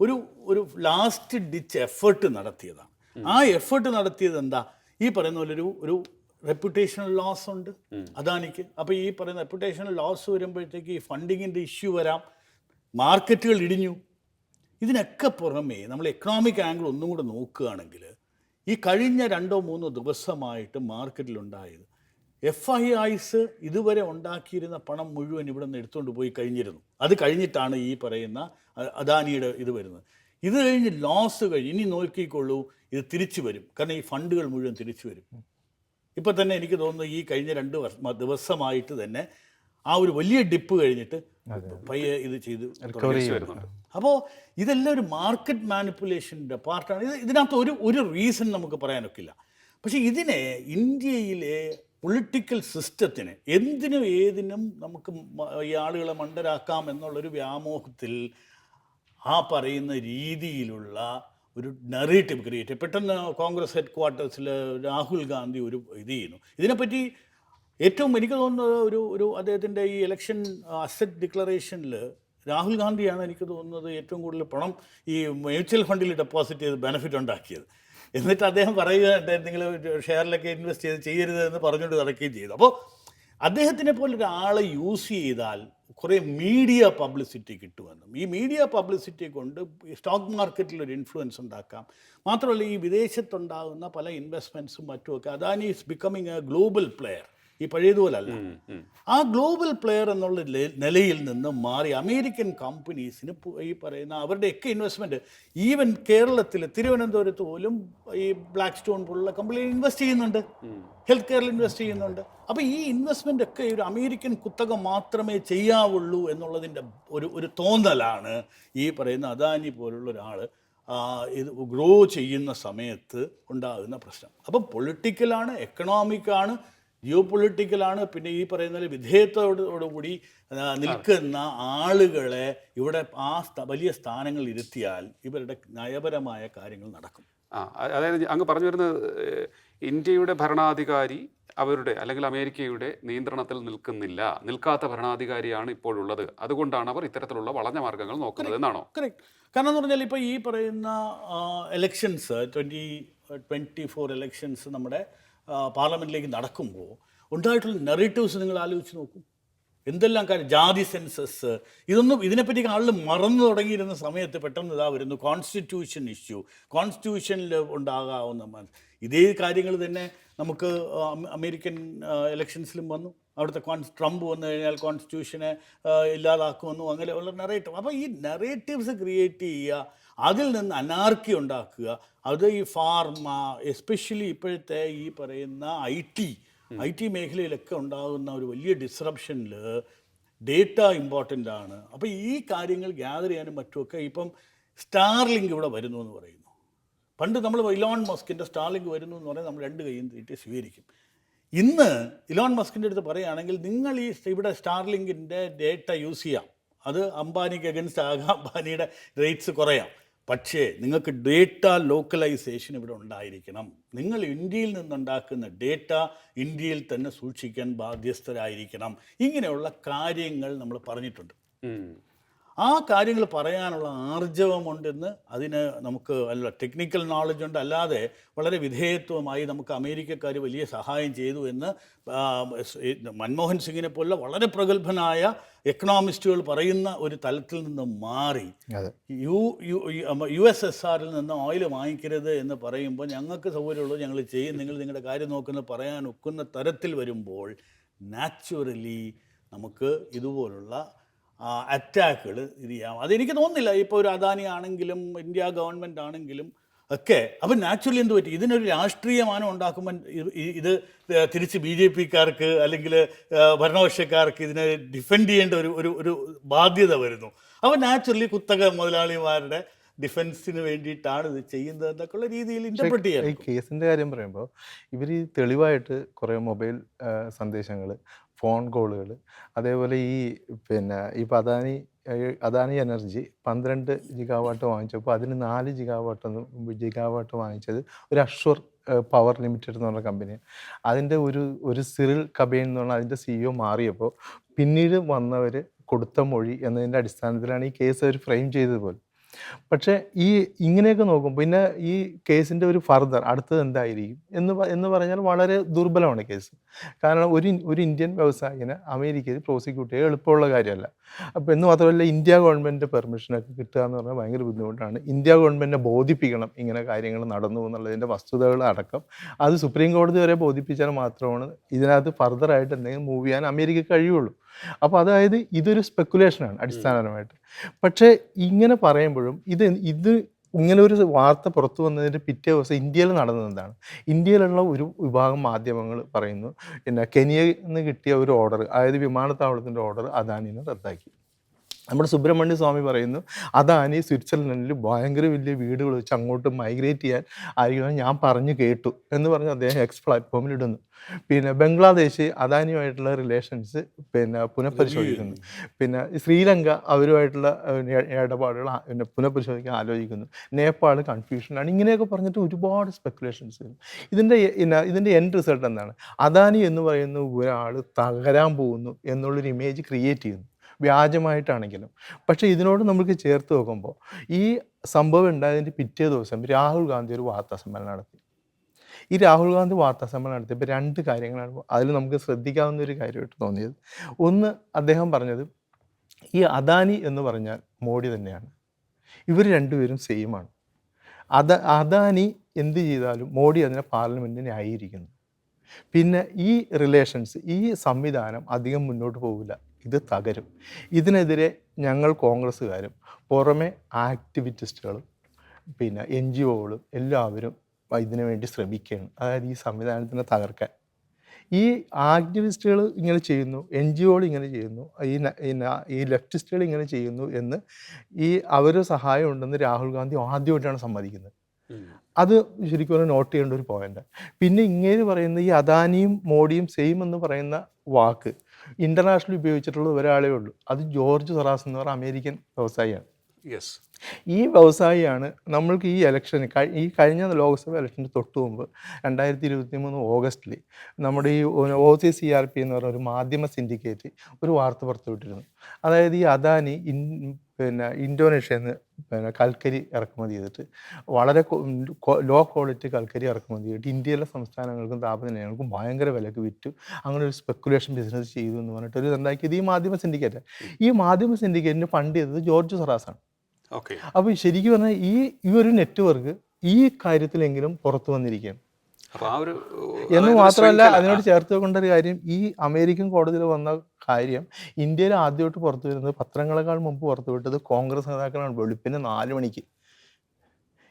ഒരു ഒരു ലാസ്റ്റ് ഡിച്ച് എഫേർട്ട് നടത്തിയതാണ്. ആ എഫേർട്ട് നടത്തിയത് എന്താ? ഈ പറയുന്ന പോലെ ഒരു ഒരു റെപ്യൂട്ടേഷണൽ ലോസ് ഉണ്ട്. അദാനിക്ക് അപ്പോൾ ഈ പറയുന്ന റെപ്യൂട്ടേഷണൽ ലോസ് വരുമ്പോഴത്തേക്ക് ഈ ഫണ്ടിങ്ങിന്റെ ഇഷ്യൂ വരാം. മാർക്കറ്റുകൾ ഇടിഞ്ഞു. ഇതിനൊക്കെ പുറമേ നമ്മൾ എക്കണോമിക് ആംഗിൾ ഒന്നും കൂടെ നോക്കുകയാണെങ്കിൽ ഈ കഴിഞ്ഞ രണ്ടോ മൂന്നോ ദിവസമായിട്ട് മാർക്കറ്റിലുണ്ടായത് എഫ് ഐ ഐസ് ഇതുവരെ ഉണ്ടാക്കിയിരുന്ന പണം മുഴുവൻ ഇവിടെ നിന്ന് എടുത്തുകൊണ്ട് പോയി കഴിഞ്ഞിരുന്നു. അത് കഴിഞ്ഞിട്ടാണ് ഈ പറയുന്ന അദാനിയുടെ ഇത് വരുന്നത്. ഇത് കഴിഞ്ഞ് ലോസ് കഴിഞ്ഞ് ഇനി നോക്കിക്കൊള്ളൂ ഇത് തിരിച്ചു വരും. കാരണം ഈ ഫണ്ടുകൾ മുഴുവൻ തിരിച്ചു വരും. ഇപ്പൊ തന്നെ എനിക്ക് തോന്നുന്നു ഈ കഴിഞ്ഞ രണ്ട് വർഷ ദിവസമായിട്ട് തന്നെ ആ ഒരു വലിയ ഡിപ്പ് കഴിഞ്ഞിട്ട് പയ്യെ ഇത് ചെയ്ത് അപ്പോൾ ഇതെല്ലാം ഒരു മാർക്കറ്റ് മാനിപ്പുലേഷന്റെ പാർട്ടാണ് ഇത് ഇതിനകത്ത് ഒരു ഒരു റീസൺ നമുക്ക് പറയാനൊക്കില്ല. പക്ഷേ ഇതിനെ ഇന്ത്യയിലെ പൊളിറ്റിക്കൽ സിസ്റ്റത്തിന് എന്തിനും ഏതിനും നമുക്ക് ഈ ആളുകളെ മണ്ടരാക്കാം എന്നുള്ളൊരു വ്യാമോഹത്തിൽ ആ പറയുന്ന രീതിയിലുള്ള ഒരു നറേറ്റീവ് ക്രിയേറ്റ് പെട്ടെന്ന് കോൺഗ്രസ് ഹെഡ് ക്വാർട്ടേഴ്സിൽ രാഹുൽ ഗാന്ധി ഒരു ഇത് ചെയ്യുന്നു. ഇതിനെപ്പറ്റി ഏറ്റവും എനിക്ക് തോന്നുന്നത് ഒരു ഒരു അദ്ദേഹത്തിന്റെ ഈ ഇലക്ഷൻ അസറ്റ് ഡിക്ലറേഷനിൽ രാഹുൽ ഗാന്ധിയാണ് എനിക്ക് തോന്നുന്നത് ഏറ്റവും കൂടുതൽ പണം ഈ മ്യൂച്വൽ ഫണ്ടിൽ ഡെപ്പോസിറ്റ് ചെയ്ത് ബെനിഫിറ്റ് ഉണ്ടാക്കിയത്. എന്നിട്ട് അദ്ദേഹം പറയുക നിങ്ങൾ ഷെയറിലൊക്കെ ഇൻവെസ്റ്റ് ചെയ്ത് ചെയ്യരുത് എന്ന് പറഞ്ഞുകൊണ്ട് നടക്കുകയും ചെയ്തു. അപ്പോൾ അദ്ദേഹത്തിനെ പോലെ യൂസ് ചെയ്താൽ കുറേ മീഡിയ പബ്ലിസിറ്റി കിട്ടുമെന്നും ഈ മീഡിയ പബ്ലിസിറ്റി കൊണ്ട് സ്റ്റോക്ക് മാർക്കറ്റിൽ ഒരു ഇൻഫ്ലുവൻസ് ഉണ്ടാക്കാം. മാത്രമല്ല ഈ വിദേശത്തുണ്ടാകുന്ന പല ഇൻവെസ്റ്റ്മെന്റ്സും മറ്റുമൊക്കെ Adani is becoming a global player ഈ പഴയതുപോലല്ല. ആ ഗ്ലോബൽ പ്ലെയർ എന്നുള്ള നിലയിൽ നിന്ന് മാറി അമേരിക്കൻ കമ്പനീസിന് ഈ പറയുന്ന അവരുടെയൊക്കെ ഇൻവെസ്റ്റ്മെന്റ് ഈവൻ കേരളത്തിൽ തിരുവനന്തപുരത്ത് പോലും ഈ ബ്ലാക്ക് സ്റ്റോൺ പോലുള്ള കമ്പനി ഇൻവെസ്റ്റ് ചെയ്യുന്നുണ്ട്. ഹെൽത്ത് കെയറിൽ ഇൻവെസ്റ്റ് ചെയ്യുന്നുണ്ട്. അപ്പോൾ ഈ ഇൻവെസ്റ്റ്മെന്റ് ഒക്കെ ഒരു അമേരിക്കൻ കുത്തക മാത്രമേ ചെയ്യാവുള്ളൂ എന്നുള്ളതിന്റെ ഒരു ഒരു തോന്നലാണ് ഈ പറയുന്ന അദാനി പോലുള്ള ഒരാൾ ഇത് ഗ്രോ ചെയ്യുന്ന സമയത്ത് ഉണ്ടാകുന്ന പ്രശ്നം. അപ്പം പൊളിറ്റിക്കലാണ് എക്കണോമിക്കാണ് ജിയോ പൊളിറ്റിക്കലാണ് പിന്നെ ഈ പറയുന്ന വിധേയത്തോടുകൂടി നിൽക്കുന്ന ആളുകളെ ഇവിടെ ആ വലിയ സ്ഥാനങ്ങൾ ഇരുത്തിയാൽ ഇവരുടെ നയപരമായ കാര്യങ്ങൾ നടക്കും. ആ അതായത് അങ്ങ് പറഞ്ഞു വരുന്നത് ഇന്ത്യയുടെ ഭരണാധികാരി അവരുടെ അല്ലെങ്കിൽ അമേരിക്കയുടെ നിയന്ത്രണത്തിൽ നിൽക്കുന്നില്ല. നിൽക്കാത്ത ഭരണാധികാരിയാണ് ഇപ്പോഴുള്ളത് അതുകൊണ്ടാണ് അവർ ഇത്തരത്തിലുള്ള വളഞ്ഞ മാർഗങ്ങൾ നോക്കുന്നത് എന്നാണോ? കറക്റ്റ് കാരണം എന്ന് പറഞ്ഞാൽ ഇപ്പോൾ ഈ പറയുന്ന elections twenty twenty four elections നമ്മുടെ പാർലമെന്റിലേക്ക് നടക്കുമ്പോൾ ഉണ്ടായിട്ടുള്ള നെറേറ്റീവ്സ് നിങ്ങൾ ആലോചിച്ച് നോക്കും. എന്തെല്ലാം കാര്യം? ജാതി സെൻസസ് ഇതൊന്നും ഇതിനെപ്പറ്റി ആളുകൾ മറന്നു തുടങ്ങിയിരുന്ന സമയത്ത് പെട്ടെന്ന് ഇതാ വരുന്നു. കോൺസ്റ്റിറ്റ്യൂഷൻ ഇഷ്യൂ കോൺസ്റ്റിറ്റ്യൂഷനിൽ ഉണ്ടാകാവുന്ന ഇതേ കാര്യങ്ങൾ തന്നെ നമുക്ക് അമേരിക്കൻ ഇലക്ഷൻസിലും വന്നു. അവിടുത്തെ കോൺസ് ട്രംപ് വന്നു കഴിഞ്ഞാൽ കോൺസ്റ്റിറ്റ്യൂഷനെ ഇല്ലാതാക്കുമെന്നും അങ്ങനെ ഉള്ള നെറേറ്റീവ് അപ്പോൾ ഈ നെറേറ്റീവ്സ് ക്രിയേറ്റ് ചെയ്യുക അതിൽ നിന്ന് അനാർക്കി ഉണ്ടാക്കുക അത് ഈ ഫാർമ എസ്പെഷ്യലി ഇപ്പോഴത്തെ ഈ പറയുന്ന ഐ ടി ഐ ടി മേഖലയിലൊക്കെ ഉണ്ടാകുന്ന ഒരു വലിയ ഡിസ്റപ്ഷനിൽ ഡേറ്റ ഇമ്പോർട്ടന്റ് ആണ്. അപ്പോൾ ഈ കാര്യങ്ങൾ ഗ്യാദർ ചെയ്യാനും മറ്റുമൊക്കെ ഇപ്പം സ്റ്റാർലിങ്ക് ഇവിടെ വരുന്നു എന്ന് പറയുന്നു. പണ്ട് നമ്മൾ ഇലോൺ മസ്കിന്റെ സ്റ്റാർലിങ്ക് വരുന്നു എന്ന് പറഞ്ഞാൽ നമ്മൾ രണ്ട് കൈയും തീറ്റി സ്വീകരിക്കും. ഇന്ന് ഇലോൺ മസ്കിന്റെ അടുത്ത് പറയുകയാണെങ്കിൽ നിങ്ങൾ ഈ ഇവിടെ സ്റ്റാർലിങ്കിന്റെ ഡേറ്റ യൂസ് ചെയ്യാം. അത് അംബാനിക്ക് അഗൻസ്റ്റ് ആകാം അംബാനിയുടെ റേറ്റ്സ് കുറയാം. പക്ഷേ നിങ്ങൾക്ക് ഡേറ്റ ലോക്കലൈസേഷൻ ഇവിടെ ഉണ്ടായിരിക്കണം. നിങ്ങൾ ഇന്ത്യയിൽ നിന്നുണ്ടാക്കുന്ന ഡേറ്റ ഇന്ത്യയിൽ തന്നെ സൂക്ഷിക്കാൻ ബാധ്യസ്ഥരായിരിക്കണം. ഇങ്ങനെയുള്ള കാര്യങ്ങൾ നമ്മൾ പറഞ്ഞിട്ടുണ്ട്. ആ കാര്യങ്ങൾ പറയാനുള്ള ആർജവമുണ്ടെന്ന് അതിന് നമുക്ക് അല്ല ടെക്നിക്കൽ നോളജ് ഉണ്ട്. അല്ലാതെ വളരെ വിധേയത്വമായി നമുക്ക് അമേരിക്കക്കാർ വലിയ സഹായം ചെയ്തു എന്ന് മൻമോഹൻ സിംഗിനെ പോലുള്ള വളരെ പ്രഗത്ഭനായ എക്കണോമിസ്റ്റുകൾ പറയുന്ന ഒരു തലത്തിൽ നിന്ന് മാറി. U U U S S ആറിൽ നിന്ന് ഓയിൽ വാങ്ങിക്കരുത് എന്ന് പറയുമ്പോൾ ഞങ്ങൾക്ക് സൗകര്യമുള്ളൂ ഞങ്ങൾ ചെയ്യും. നിങ്ങൾ നിങ്ങളുടെ കാര്യം നോക്കുന്ന പറയാൻ ഒക്കുന്ന തരത്തിൽ വരുമ്പോൾ നാച്ചുറലി നമുക്ക് ഇതുപോലുള്ള അറ്റാക്കുകൾ ഇത് ചെയ്യാം. അതെനിക്ക് തോന്നുന്നില്ല. ഇപ്പോൾ ഒരു അദാനി ആണെങ്കിലും ഇന്ത്യ ഗവൺമെന്റ് ആണെങ്കിലും ഒക്കെ അപ്പം നാച്ചുറലി എന്ത് പറ്റി? ഇതിനൊരു രാഷ്ട്രീയമാനം ഉണ്ടാക്കുമ്പോൾ ഇത് തിരിച്ച് ബി ജെ പിക്കാർക്ക് അല്ലെങ്കിൽ ഭരണപക്ഷക്കാർക്ക് ഇതിനെ ഡിഫെൻഡ് ചെയ്യേണ്ട ഒരു ഒരു ഒരു ബാധ്യത വരുന്നു. അപ്പോൾ നാച്ചുറലി കുത്തക മുതലാളിമാരുടെ ഡിഫൻസിന് വേണ്ടിയിട്ടാണ് ഇത് ചെയ്യുന്നത് എന്നൊക്കെയുള്ള രീതിയിൽ ഇന്റർപ്രറ്റ് ചെയ്യാം ഈ കേസിന്റെ കാര്യം പറയുമ്പോൾ ഇവർ ഈ തെളിവായിട്ട് കുറേ മൊബൈൽ സന്ദേശങ്ങൾ ഫോൺ കോളുകൾ അതേപോലെ ഈ പിന്നെ ഈ അദാനി അദാനി എനർജി പന്ത്രണ്ട് ജിഗാവാട്ട് വാങ്ങിച്ചപ്പോൾ അതിന് നാല് ജിഗാവാട്ട് ജിഗാവാട്ട് വാങ്ങിച്ചത് ഒരു അഷ്വർ പവർ ലിമിറ്റഡ് എന്ന് പറഞ്ഞ കമ്പനി അതിന്റെ ഒരു ഒരു സിറിൽ കബേൻ എന്ന് പറഞ്ഞാൽ അതിന്റെ സിഇഒ മാറിയപ്പോൾ പിന്നീട് വന്നവർ കൊടുത്ത മൊഴി എന്നതിന്റെ അടിസ്ഥാനത്തിലാണ് ഈ കേസ് അവർ ഫ്രെയിം ചെയ്തത് പോലും. പക്ഷേ ഈ ഇങ്ങനെയൊക്കെ നോക്കും പിന്നെ ഈ കേസിന്റെ ഒരു ഫർദർ അടുത്തത് എന്തായിരിക്കും എന്ന് എന്ന് പറഞ്ഞാൽ വളരെ ദുർബലമാണ് കേസ്. കാരണം ഒരു ഒരു ഇന്ത്യൻ വ്യവസായിനെ അമേരിക്കയിൽ പ്രോസിക്യൂട്ട് ചെയ്യുക എളുപ്പമുള്ള കാര്യമല്ല. അപ്പോൾ എന്ന് മാത്രമല്ല ഇന്ത്യ ഗവൺമെന്റ് പെർമിഷനൊക്കെ കിട്ടുക എന്ന് പറഞ്ഞാൽ ഭയങ്കര ബുദ്ധിമുട്ടാണ്. ഇന്ത്യ ഗവൺമെന്റിനെ ബോധിപ്പിക്കണം ഇങ്ങനെ കാര്യങ്ങൾ നടന്നു എന്നുള്ളതിന്റെ വസ്തുതകൾ അടക്കം. അത് സുപ്രീം കോടതി വരെ ബോധിപ്പിച്ചാൽ മാത്രമാണ് ഇതിനകത്ത് ഫർദറായിട്ട് എന്തെങ്കിലും മൂവ് ചെയ്യാൻ അമേരിക്കയ്ക്ക് കഴിയുള്ളൂ. അപ്പോൾ അതായത് ഇതൊരു സ്പെക്കുലേഷനാണ് അടിസ്ഥാനപരമായിട്ട്. പക്ഷേ ഇങ്ങനെ പറയുമ്പോഴും ഇത് ഇത് ഇങ്ങനെ ഒരു വാർത്ത പുറത്തു വന്നതിന്റെ പിറ്റേ ദിവസം ഇന്ത്യയിൽ നടന്നതെന്താണ് ഇന്ത്യയിലുള്ള ഒരു വിഭാഗം മാധ്യമങ്ങൾ പറയുന്നു പിന്നെ കെനിയയിൽ നിന്ന് കിട്ടിയ ഒരു ഓർഡർ അതായത് വിമാനത്താവളത്തിന്റെ ഓർഡർ അദാനിന്ന് റദ്ദാക്കി. നമ്മുടെ സുബ്രഹ്മണ്യ സ്വാമി പറയുന്നു അതാണ് ഈ സ്വിറ്റ്സർലൻഡിൽ ഭയങ്കര വലിയ വീടുകൾ വെച്ച് അങ്ങോട്ട് മൈഗ്രേറ്റ് ചെയ്യാൻ ആയിരിക്കണം ഞാൻ പറഞ്ഞു കേട്ടു എന്ന് പറഞ്ഞ് അദ്ദേഹം എക്സ് പ്ലാറ്റ്ഫോമിൽ ഇടുന്നു. പിന്നെ ബംഗ്ലാദേശ് അദാനിയുമായിട്ടുള്ള റിലേഷൻസ് പിന്നെ പുനഃപരിശോധിക്കുന്നു. പിന്നെ ശ്രീലങ്ക അവരുമായിട്ടുള്ള ഇടപാടുകൾ പിന്നെ പുനഃപരിശോധിക്കാൻ ആലോചിക്കുന്നു. നേപ്പാൾ കൺഫ്യൂഷനാണ് ഇങ്ങനെയൊക്കെ പറഞ്ഞിട്ട് ഒരുപാട് സ്പെക്കുലേഷൻസ് വരും. ഇതിന്റെ ഇതിന്റെ എൻഡ് റിസൾട്ട് എന്താണ്? അദാനി എന്ന് പറയുന്ന ഒരാൾ തകരാൻ പോകുന്നു എന്നുള്ളൊരു ഇമേജ് ക്രിയേറ്റ് ചെയ്യുന്നു. വ്യാജമായിട്ടാണെങ്കിലും. പക്ഷേ ഇതിനോട് നമുക്ക് ചേർത്ത് നോക്കുമ്പോൾ ഈ സംഭവം ഉണ്ടായതിന്റെ പിറ്റേ ദിവസം രാഹുൽ ഗാന്ധി ഒരു വാർത്താ സമ്മേളനം നടത്തി. ഈ രാഹുൽ ഗാന്ധി വാർത്താ സമ്മേളനം നടത്തിയപ്പോൾ രണ്ട് കാര്യങ്ങളാണ് അതിൽ നമുക്ക് ശ്രദ്ധിക്കാവുന്ന ഒരു കാര്യമായിട്ട് തോന്നിയത്. ഒന്ന് അദ്ദേഹം പറഞ്ഞത് ഈ അദാനി എന്ന് പറഞ്ഞാൽ മോഡി തന്നെയാണ്. ഇവർ രണ്ടുപേരും സെയിമാണ്. അദ അദാനി എന്ത് ചെയ്താലും മോഡി അതിനെ പാർലമെന്റിനെ ആയിരിക്കുന്നു പിന്നെ ഈ റിലേഷൻസ് ഈ സംവിധാനം അധികം മുന്നോട്ട് പോകില്ല ഇത് തകരും. ഇതിനെതിരെ ഞങ്ങൾ കോൺഗ്രസ്സുകാരും പുറമെ ആക്ടിവിറ്റിസ്റ്റുകളും പിന്നെ എൻ ജി ഒകളും എല്ലാവരും ഇതിനു വേണ്ടി ശ്രമിക്കുകയാണ്. അതായത് ഈ സംവിധാനത്തിനെ തകർക്കാൻ. ഈ ആക്ടിവിസ്റ്റുകൾ ഇങ്ങനെ ചെയ്യുന്നു എൻ ജി ഒകൾ ഇങ്ങനെ ചെയ്യുന്നു ഈ ഈ ലെഫ്റ്റിസ്റ്റുകൾ ഇങ്ങനെ ചെയ്യുന്നു എന്ന് ഈ അവർ സഹായം ഉണ്ടെന്ന് രാഹുൽ ഗാന്ധി ആദ്യമായിട്ടാണ് സമ്മതിക്കുന്നത്. അത് ശരിക്കും നോട്ട് ചെയ്യേണ്ട ഒരു പോയിന്റ് പിന്നെ ഇങ്ങനെ പറയുന്ന ഈ അദാനിയും മോഡിയും സെയിം എന്ന് പറയുന്ന വാക്ക് ഇന്റർനാഷണൽ ഉപയോഗിച്ചിട്ടുള്ള ഒരാളേ ഉള്ളൂ. അത് ജോർജ് സൊറാസ് എന്ന് പറയുന്ന അമേരിക്കൻ വ്യവസായിയാണ്. യെസ് ഈ വ്യവസായിയാണ് നമ്മൾക്ക് ഈ ഇലക്ഷന് ഈ കഴിഞ്ഞ ലോക്സഭ ഇലക്ഷന് തൊട്ട് മുമ്പ് രണ്ടായിരത്തി ഇരുപത്തി മൂന്ന് ഓഗസ്റ്റിൽ നമ്മുടെ ഈ O C C R P എന്ന് പറഞ്ഞ ഒരു മാധ്യമ സിൻഡിക്കേറ്റ് ഒരു വാർത്ത പുറത്തുവിട്ടിരുന്നു. അതായത് ഈ അദാനി പിന്നെ ഇന്തോനേഷ്യയിൽ നിന്ന് പിന്നെ കൽക്കരി ഇറക്കുമതി ചെയ്തിട്ട് വളരെ ലോ ക്വാളിറ്റി കൽക്കരി ഇറക്കുമതി ചെയ്തിട്ട് ഇന്ത്യയിലെ സംസ്ഥാനങ്ങൾക്കും താപനിലകൾക്കും ഭയങ്കര വിലക്ക് വിറ്റു. അങ്ങനെ ഒരു സ്പെക്കുലേഷൻ ബിസിനസ് ചെയ്തു എന്ന് പറഞ്ഞിട്ട് ഒരു ഉണ്ടാക്കിയത് ഈ മാധ്യമ സിൻഡിക്കേറ്റ് ഈ മാധ്യമ സിൻഡിക്കേറ്റിന് ഫണ്ട് ചെയ്തത് ജോർജ് സറാസാണ് ഓക്കെ അപ്പോൾ ശരിക്കും പറഞ്ഞാൽ ഈ ഈ ഒരു നെറ്റ്വർക്ക് ഈ കാര്യത്തിലെങ്കിലും പുറത്തു വന്നിരിക്കുകയാണ്. എന്ന് മാത്രമല്ല അതിനോട് ചേർത്ത് വെക്കേണ്ട ഒരു കാര്യം ഈ അമേരിക്കൻ കോടതിയിൽ വന്ന കാര്യം ഇന്ത്യയിൽ ആദ്യമായിട്ട് പുറത്തു വരുന്നത് പത്രങ്ങളെക്കാൾ മുമ്പ് പുറത്തുവിട്ടത് കോൺഗ്രസ് നേതാക്കളാണ് വെളുപ്പിന് നാല് മണിക്ക്.